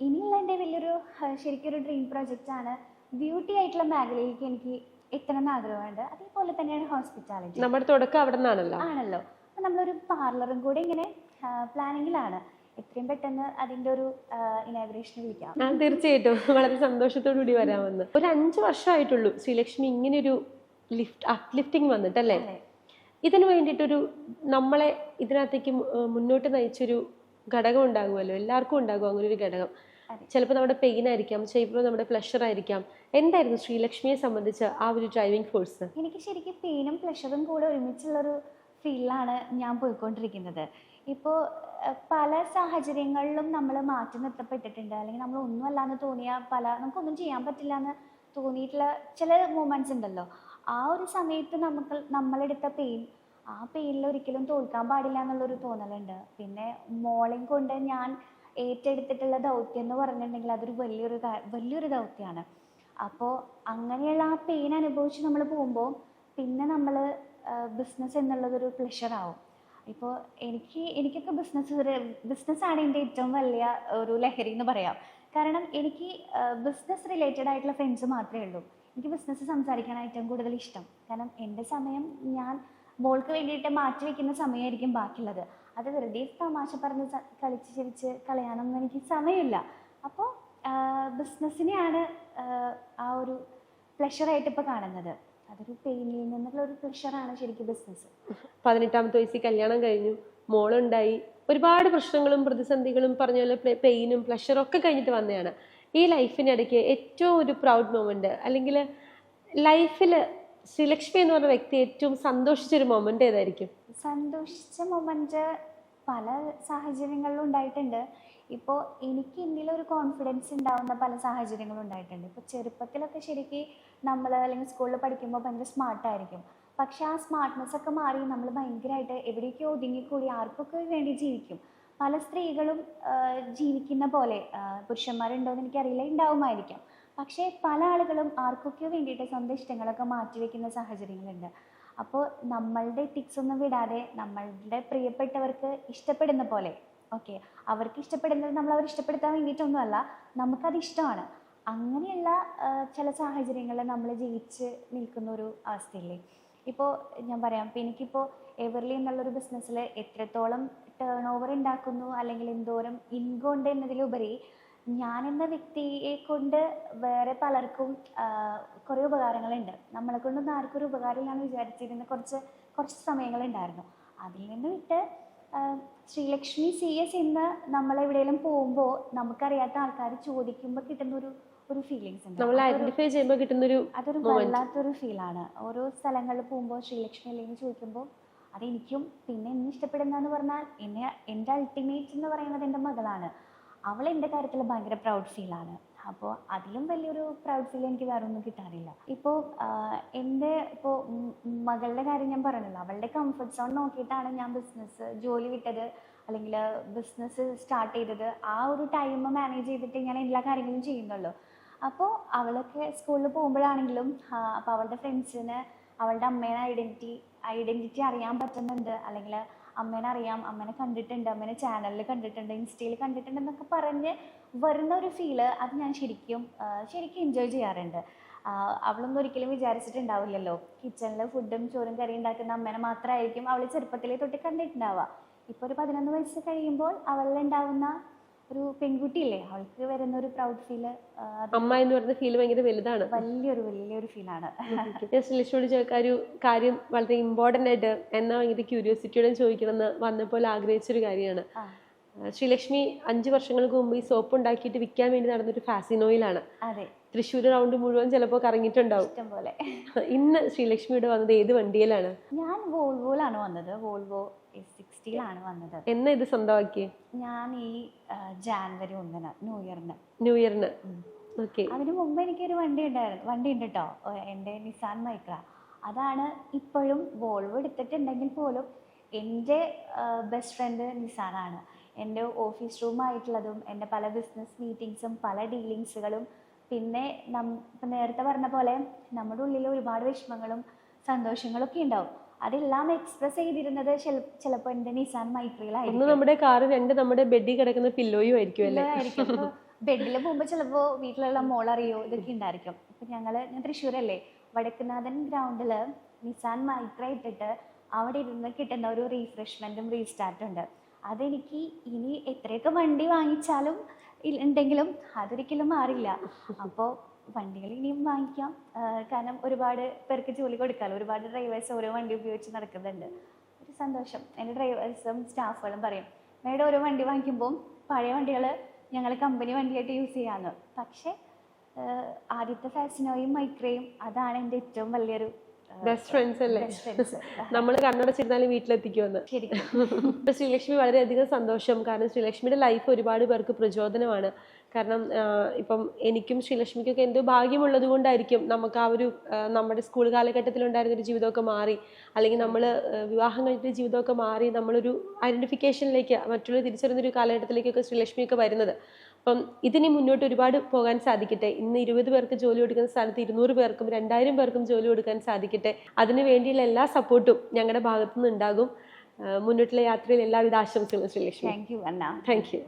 ഇനിയുള്ള എന്റെ വലിയൊരു ശരിക്കൊരു ശരിക്കും ഒരു ഡ്രീം പ്രൊജക്റ്റാണ് ബ്യൂട്ടി ആയിട്ടുള്ള മേഖലയിലേക്ക് എനിക്ക് എത്തണം എന്ന് ആഗ്രഹമുണ്ട്. അതേപോലെ തന്നെയാണ് ഹോസ്പിറ്റാലിറ്റി നമ്മുടെ തുടക്കം അവിടെ നിന്നാണല്ലോ ആണല്ലോ. അപ്പം നമ്മളൊരു പാർലറും കൂടെ ഇങ്ങനെ പ്ലാനിങ്ങിലാണ് എത്രയും പെട്ടെന്ന് അതിന്റെ ഒരു ഇനാഗ്രേഷൻ വിളിക്കാം. ഞാൻ തീർച്ചയായിട്ടും. വളരെ സന്തോഷത്തോടുകൂടി വരാമെന്ന് ഒരു അഞ്ച് വർഷമായിട്ടുള്ളൂ ശ്രീലക്ഷ്മി ഇങ്ങനെ ഒരു ലിഫ്റ്റ് അപ്ലിഫ്റ്റിംഗ് വന്നിട്ടല്ലേ. ഇതിനു വേണ്ടിയിട്ടൊരു നമ്മളെ ഇതിനകത്തേക്ക് മുന്നോട്ട് നയിച്ചൊരു ഘടകം ഉണ്ടാകുമല്ലോ. എല്ലാവർക്കും ഉണ്ടാകും അങ്ങനെ ഒരു ഘടകം ചിലപ്പോൾ നമ്മുടെ പെയിൻ ആയിരിക്കാം. ചിലപ്പോൾ നമ്മുടെ പ്ലഷർ ആയിരിക്കാം. എന്തായിരുന്നു ശ്രീലക്ഷ്മിയെ സംബന്ധിച്ച് ആ ഒരു ഡ്രൈവിംഗ് ഫോഴ്സ് എനിക്ക് ശരിക്കും പെയിനും പ്ലഷറും കൂടെ ഒരുമിച്ചുള്ളൊരു ഫീലാണ് ഞാൻ പോയിക്കൊണ്ടിരിക്കുന്നത്. ഇപ്പോൾ പല സാഹചര്യങ്ങളിലും നമ്മൾ മാറ്റി നിർത്തപ്പെട്ടിട്ടുണ്ട്. അല്ലെങ്കിൽ നമ്മൾ ഒന്നും അല്ലാന്ന് തോന്നിയ പല നമുക്കൊന്നും ചെയ്യാൻ പറ്റില്ല എന്ന് തോന്നിയിട്ടുള്ള ചില മൂമെന്റ്സ് ഉണ്ടല്ലോ. ആ ഒരു സമയത്ത് നമുക്ക് നമ്മളെടുത്ത പെയിൻ ആ പെയിനിൽ ഒരിക്കലും തോൽക്കാൻ പാടില്ല എന്നുള്ളൊരു തോന്നലുണ്ട്. പിന്നെ മോളെയും കൊണ്ട് ഞാൻ ഏറ്റെടുത്തിട്ടുള്ള ദൗത്യം എന്ന് പറഞ്ഞിട്ടുണ്ടെങ്കിൽ അതൊരു വലിയൊരു വലിയൊരു ദൗത്യമാണ്. അപ്പോൾ അങ്ങനെയുള്ള ആ പെയിൻ അനുഭവിച്ച് നമ്മൾ പോകുമ്പോൾ പിന്നെ നമ്മൾ ബിസിനസ് എന്നുള്ളതൊരു ആവും. ഇപ്പോൾ എനിക്ക് എനിക്കൊക്കെ ബിസിനസ് ബിസിനസ്സാണ് എന്റെ ഏറ്റവും വലിയ ഒരു ലഹരി എന്ന് പറയാം. കാരണം എനിക്ക് ബിസിനസ് റിലേറ്റഡ് ആയിട്ടുള്ള ഫ്രണ്ട്സ് മാത്രമേ ഉള്ളൂ. എനിക്ക് ബിസിനസ് സംസാരിക്കാൻ ഏറ്റവും കൂടുതൽ ഇഷ്ടം. കാരണം എന്റെ സമയം ഞാൻ മോൾക്ക് വേണ്ടിയിട്ട് മാറ്റി വെക്കുന്ന സമയമായിരിക്കും ബാക്കിയുള്ളത്. അത് വെറുതെ തമാശ പറഞ്ഞ് കളിച്ച് ചിരിച്ച് കളയാനൊന്നും എനിക്ക് സമയമില്ല. അപ്പോൾ ബിസിനസ്സിനെയാണ് ആ ഒരു പ്ലഷറായിട്ട് ഇപ്പോൾ കാണുന്നത്. അതൊരു പെയിനിൽ നിന്നുള്ള ഒരു പ്ലഷറാണ് ശരിക്കും ബിസിനസ് പതിനെട്ടാമത്തെ വയസ്സിൽ കല്യാണം കഴിഞ്ഞു. മോളുണ്ടായി. ഒരുപാട് പ്രശ്നങ്ങളും പ്രതിസന്ധികളും പറഞ്ഞ പോലെ പെയിനും പ്ലഷറും ഒക്കെ കഴിഞ്ഞിട്ട് വന്നതാണ്. ഈ ലൈഫിനിടയ്ക്ക് ഏറ്റവും ഒരു പ്രൗഡ് മൊമെന്റ് അല്ലെങ്കിൽ ലൈഫിൽ ശ്രീലക്ഷ്മി എന്ന് പറഞ്ഞ വ്യക്തി ഏറ്റവും സന്തോഷിച്ചൊരു മൊമെന്റ് ഏതായിരിക്കും? സന്തോഷിച്ച മൊമെന്റ് പല സാഹചര്യങ്ങളിലും ഉണ്ടായിട്ടുണ്ട്. ഇപ്പോൾ എനിക്ക് എന്നിൽ ഒരു കോൺഫിഡൻസ് ഉണ്ടാവുന്ന പല സാഹചര്യങ്ങളും ഉണ്ടായിട്ടുണ്ട്. ഇപ്പോൾ ചെറുപ്പത്തിലൊക്കെ ശരിക്കും നമ്മൾ അല്ലെങ്കിൽ സ്കൂളിൽ പഠിക്കുമ്പോൾ ഭയങ്കര സ്മാർട്ടായിരിക്കും പക്ഷെ ആ സ്മാർട്ട്നെസ് ഒക്കെ മാറി നമ്മൾ ഭയങ്കരമായിട്ട് എവിടേക്കോ ഒതുങ്ങിക്കൂടി ആർക്കൊക്കെ വേണ്ടി ജീവിക്കും. പല സ്ത്രീകളും ജീവിക്കുന്ന പോലെ പുരുഷന്മാരുണ്ടോ എന്ന് എനിക്കറിയില്ല. ഉണ്ടാവുമായിരിക്കാം. പക്ഷേ പല ആളുകളും ആർക്കൊക്കെയോ വേണ്ടിയിട്ട് സ്വന്തം ഇഷ്ടങ്ങളൊക്കെ മാറ്റിവെക്കുന്ന സാഹചര്യങ്ങളുണ്ട്. അപ്പോൾ നമ്മളുടെ ടിക്സ് ഒന്നും വിടാതെ നമ്മളുടെ പ്രിയപ്പെട്ടവർക്ക് ഇഷ്ടപ്പെടുന്ന പോലെ ഓക്കെ അവർക്ക് ഇഷ്ടപ്പെടുന്നത് നമ്മൾ അവർ ഇഷ്ടപ്പെടുത്താൻ വേണ്ടിയിട്ടൊന്നുമല്ല നമുക്കത് ഇഷ്ടമാണ്. അങ്ങനെയുള്ള ചില സാഹചര്യങ്ങളിൽ നമ്മൾ ജയിച്ച് നിൽക്കുന്ന ഒരു അവസ്ഥയില്ലേ? ഇപ്പോൾ ഞാൻ പറയാം ഇപ്പം എനിക്കിപ്പോൾ എവർലി എന്നുള്ളൊരു ബിസിനസ്സിൽ എത്രത്തോളം ടേൺ ഓവർ ഉണ്ടാക്കുന്നു അല്ലെങ്കിൽ എന്തോരം ഇൻകം ഉണ്ട് എന്നതിലുപരി ഞാൻ എന്ന വ്യക്തിയെ കൊണ്ട് വേറെ പലർക്കും കുറേ ഉപകാരങ്ങളുണ്ട്. നമ്മളെ കൊണ്ടൊന്നും ആർക്കും ഒരു ഉപകാരമില്ലാന്ന് വിചാരിച്ചിരുന്ന കുറച്ച് കുറച്ച് സമയങ്ങളുണ്ടായിരുന്നു. അതിൽ നിന്ന് വിട്ട് ശ്രീലക്ഷ്മി സി എസ് എന്ന് നമ്മൾ എവിടെയെങ്കിലും പോകുമ്പോൾ നമുക്കറിയാത്ത ആൾക്കാർ ചോദിക്കുമ്പോൾ കിട്ടുന്ന ഒരു ഒരു ഫീലിങ്സ് ഉണ്ട് അതൊരു-. വല്ലാത്തൊരു ഫീലാണ് ഓരോ സ്ഥലങ്ങളിൽ പോകുമ്പോൾ ശ്രീലക്ഷ്മി അല്ലെങ്കിൽ ചോദിക്കുമ്പോൾ അതെനിക്കും പിന്നെ എന്നെ ഇഷ്ടപ്പെടുന്നതെന്ന് പറഞ്ഞാൽ എന്നെ എന്റെ അൾട്ടിമേറ്റ് എന്ന് പറയുന്നത് എന്റെ മകളാണ്. അവൾ എന്റെ കാര്യത്തിൽ ഭയങ്കര പ്രൗഡ് ഫീലാണ് അപ്പോൾ അതിലും വലിയൊരു പ്രൗഡ് ഫീൽ എനിക്ക് വേറെ ഒന്നും കിട്ടാറില്ല ഇപ്പോൾ എന്റെ ഇപ്പോൾ മകളുടെ കാര്യം ഞാൻ പറഞ്ഞല്ലോ അവളുടെ കംഫർട്ട് സോൺ നോക്കിയിട്ടാണ് ഞാൻ ബിസിനസ് ജോലി വിട്ടത് അല്ലെങ്കിൽ ബിസിനസ് സ്റ്റാർട്ട് ചെയ്തത്. ആ ഒരു ടൈം മാനേജ് ചെയ്തിട്ട് ഞാൻ എല്ലാ കാര്യങ്ങളും ചെയ്യുന്നുള്ളൂ. അപ്പോൾ അവളൊക്കെ സ്കൂളിൽ പോകുമ്പോഴാണെങ്കിലും അപ്പോൾ അവളുടെ ഫ്രണ്ട്സിന് അവളുടെ അമ്മേനെ ഐഡന്റിറ്റി ഐഡന്റിറ്റി അറിയാൻ പറ്റുന്നുണ്ട്. അല്ലെങ്കിൽ അമ്മേനെ അറിയാം അമ്മേനെ കണ്ടിട്ടുണ്ട് അമ്മേനെ ചാനലിൽ കണ്ടിട്ടുണ്ട് ഇൻസ്റ്റയിൽ കണ്ടിട്ടുണ്ട് എന്നൊക്കെ പറഞ്ഞ് വരുന്ന ഒരു ഫീൽ അത് ഞാൻ ശരിക്കും ശരിക്കും എൻജോയ് ചെയ്യാറുണ്ട്. അവളൊന്നും ഒരിക്കലും വിചാരിച്ചിട്ടുണ്ടാവില്ലല്ലോ. കിച്ചണിൽ ഫുഡും ചോറും കറിയും ഉണ്ടാക്കുന്ന അമ്മേനെ മാത്രമായിരിക്കും അവൾ ചെറുപ്പത്തിലേ തൊട്ട് കണ്ടിട്ടുണ്ടാവുക. ഇപ്പോൾ ഒരു പതിനൊന്ന് വയസ്സ് കഴിയുമ്പോൾ അവളിലുണ്ടാവുന്ന ഒരു പെൺകുട്ടിയില്ലേ? അവൾക്ക് വരുന്ന ഒരു പ്രൗഡ് ഫീൽ അമ്മ എന്ന് പറയുന്ന ഫീൽ ഭയങ്കര വലുതാണ്. വലിയൊരു വലിയൊരു ഫീലാണ് ഞാൻ ശ്രീലക്ഷ്മിയോട് ചോദിക്കാൻ ഒരു കാര്യം വളരെ ഇമ്പോർട്ടന്റ് ആയിട്ട് എന്നാ ഭയങ്കര ക്യൂരിയോസിറ്റിയോടെ ചോദിക്കണമെന്ന് വന്നപ്പോൾ ആഗ്രഹിച്ചൊരു കാര്യമാണ്. ശ്രീലക്ഷ്മി അഞ്ച് വർഷങ്ങൾക്ക് മുമ്പ് ഈ സോപ്പ് ഉണ്ടാക്കിയിട്ട് വിൽക്കാൻ വേണ്ടി നടന്നൊരു ഫാസിനോയിലാണ് അതെ. തൃശ്ശൂർ റൗണ്ട് മുഴുവൻ ചിലപ്പോ കറങ്ങിയിട്ടുണ്ടാവും. ഇഷ്ടം പോലെ ഇന്ന് ശ്രീലക്ഷ്മിയുടെ വന്നത് ഏത് വണ്ടിയിലാണ്? ഞാൻ വോൾവോയിലാണ് വന്നത്. വോൾവോ സിക്സ്റ്റിയിലാണ് വന്നത്. എന്നാ ഇത് സ്വന്തമാക്കിയത് ഞാൻ ഈ ജാനുവരി ഒന്നിന് ന്യൂ ഇയറിന്. ന്യൂ ഇയറിന്. ഓക്കെ. അതിന് മുമ്പ് എനിക്കൊരു വണ്ടി ഉണ്ടായിരുന്നു വണ്ടി ഉണ്ട് കേട്ടോ എന്റെ നിസാൻ മൈക്ര അതാണ് ഇപ്പോഴും വോൾവോ എടുത്തിട്ടുണ്ടെങ്കിൽ പോലും എന്റെ ബെസ്റ്റ് ഫ്രണ്ട് നിസാനാണ് എന്റെ ഓഫീസ് റൂമായിട്ടുള്ളതും എന്റെ പല ബിസിനസ് മീറ്റിങ്സും പല ഡീലിങ്സുകളും പിന്നെ നം നേരത്തെ പറഞ്ഞ പോലെ നമ്മുടെ ഉള്ളിൽ ഒരുപാട് വിഷമങ്ങളും സന്തോഷങ്ങളൊക്കെ ഉണ്ടാവും. അതെല്ലാം എക്സ്പ്രസ് ചെയ്തിരുന്നത് ചിലപ്പോൾ എന്റെ നിസാൻ ഒന്ന് മൈക്രയിലായിരിക്കും നമ്മുടെ കാറ് രണ്ട് നമ്മുടെ ബെഡിൽ കിടക്കുന്ന പില്ലോയും ആയിരിക്കും അല്ലേ? ബെഡിൽ പോകുമ്പോൾ ചിലപ്പോൾ വീട്ടിലുള്ള മോൾ അറിയോ ഇതൊക്കെ ഉണ്ടായിരിക്കും. ഇപ്പം ഞങ്ങൾ ഞാൻ തൃശ്ശൂരല്ലേ? വടക്കുനാഥൻ ഗ്രൗണ്ടിൽ നിസാൻ മൈത്ര ഇട്ടിട്ട് അവിടെ ഇരുന്ന് കിട്ടുന്ന ഒരു റീഫ്രഷ്മെന്റും റീസ്റ്റാർട്ടും ഉണ്ട്. അതെനിക്ക് ഇനി എത്രയൊക്കെ വണ്ടി വാങ്ങിച്ചാലും ഉണ്ടെങ്കിലും അതൊരിക്കലും മാറില്ല. അപ്പോൾ വണ്ടികൾ ഇനിയും വാങ്ങിക്കാം. കാരണം ഒരുപാട് പേർക്ക് ജോലി കൊടുക്കാമല്ലോ ഒരുപാട് ഡ്രൈവേഴ്സ് ഓരോ വണ്ടി ഉപയോഗിച്ച് നടക്കുന്നുണ്ട്. ഒരു സന്തോഷം. എന്റെ ഡ്രൈവേഴ്സും സ്റ്റാഫുകളും പറയും മേഡം ഓരോ വണ്ടി വാങ്ങിക്കുമ്പോൾ പഴയ വണ്ടികൾ ഞങ്ങൾ കമ്പനി വണ്ടിയായിട്ട് യൂസ് ചെയ്യാമെന്ന് പക്ഷേ ആദ്യത്തെ ഫാസിനോയും മൈക്രയും അതാണ് എന്റെ ഏറ്റവും വലിയൊരു ബെസ്റ്റ് ഫ്രണ്ട്സ് അല്ലേ? നമ്മൾ കണ്ണടച്ചിരുന്നാലും വീട്ടിലെത്തിക്കുമെന്ന് ഇപ്പൊ ശ്രീലക്ഷ്മി വളരെയധികം സന്തോഷം. കാരണം ശ്രീലക്ഷ്മിയുടെ ലൈഫ് ഒരുപാട് പേർക്ക് പ്രചോദനമാണ്. കാരണം ഇപ്പം എനിക്കും ശ്രീലക്ഷ്മിക്കൊക്കെ എന്തോ ഭാഗ്യമുള്ളത് കൊണ്ടായിരിക്കും നമുക്ക് ആ ഒരു നമ്മുടെ സ്കൂൾ കാലഘട്ടത്തിലുണ്ടായിരുന്ന ഒരു ജീവിതമൊക്കെ മാറി. അല്ലെങ്കിൽ നമ്മൾ വിവാഹം കഴിഞ്ഞിട്ട് ജീവിതമൊക്കെ മാറി നമ്മളൊരു ഐഡന്റിഫിക്കേഷനിലേക്ക് മറ്റുള്ള തിരിച്ചറിയുന്ന ഒരു കാലഘട്ടത്തിലേക്കൊക്കെ ശ്രീലക്ഷ്മിയൊക്കെ വരുന്നത്. അപ്പം ഇതിനി മുന്നോട്ട് ഒരുപാട് പോകാൻ സാധിക്കട്ടെ. ഇന്ന് ഇരുപത് പേർക്ക് ജോലി കൊടുക്കുന്ന സ്ഥലത്ത് ഇരുന്നൂറ് പേർക്കും രണ്ടായിരം പേർക്കും ജോലി കൊടുക്കാൻ സാധിക്കട്ടെ. അതിന് വേണ്ടിയുള്ള എല്ലാ സപ്പോർട്ടും ഞങ്ങളുടെ ഭാഗത്തു നിന്ന് ഉണ്ടാകും മുന്നോട്ടുള്ള യാത്രയിൽ എല്ലാവിധ ആശംസകളും Sreelakshmi. Thank you Anna thank you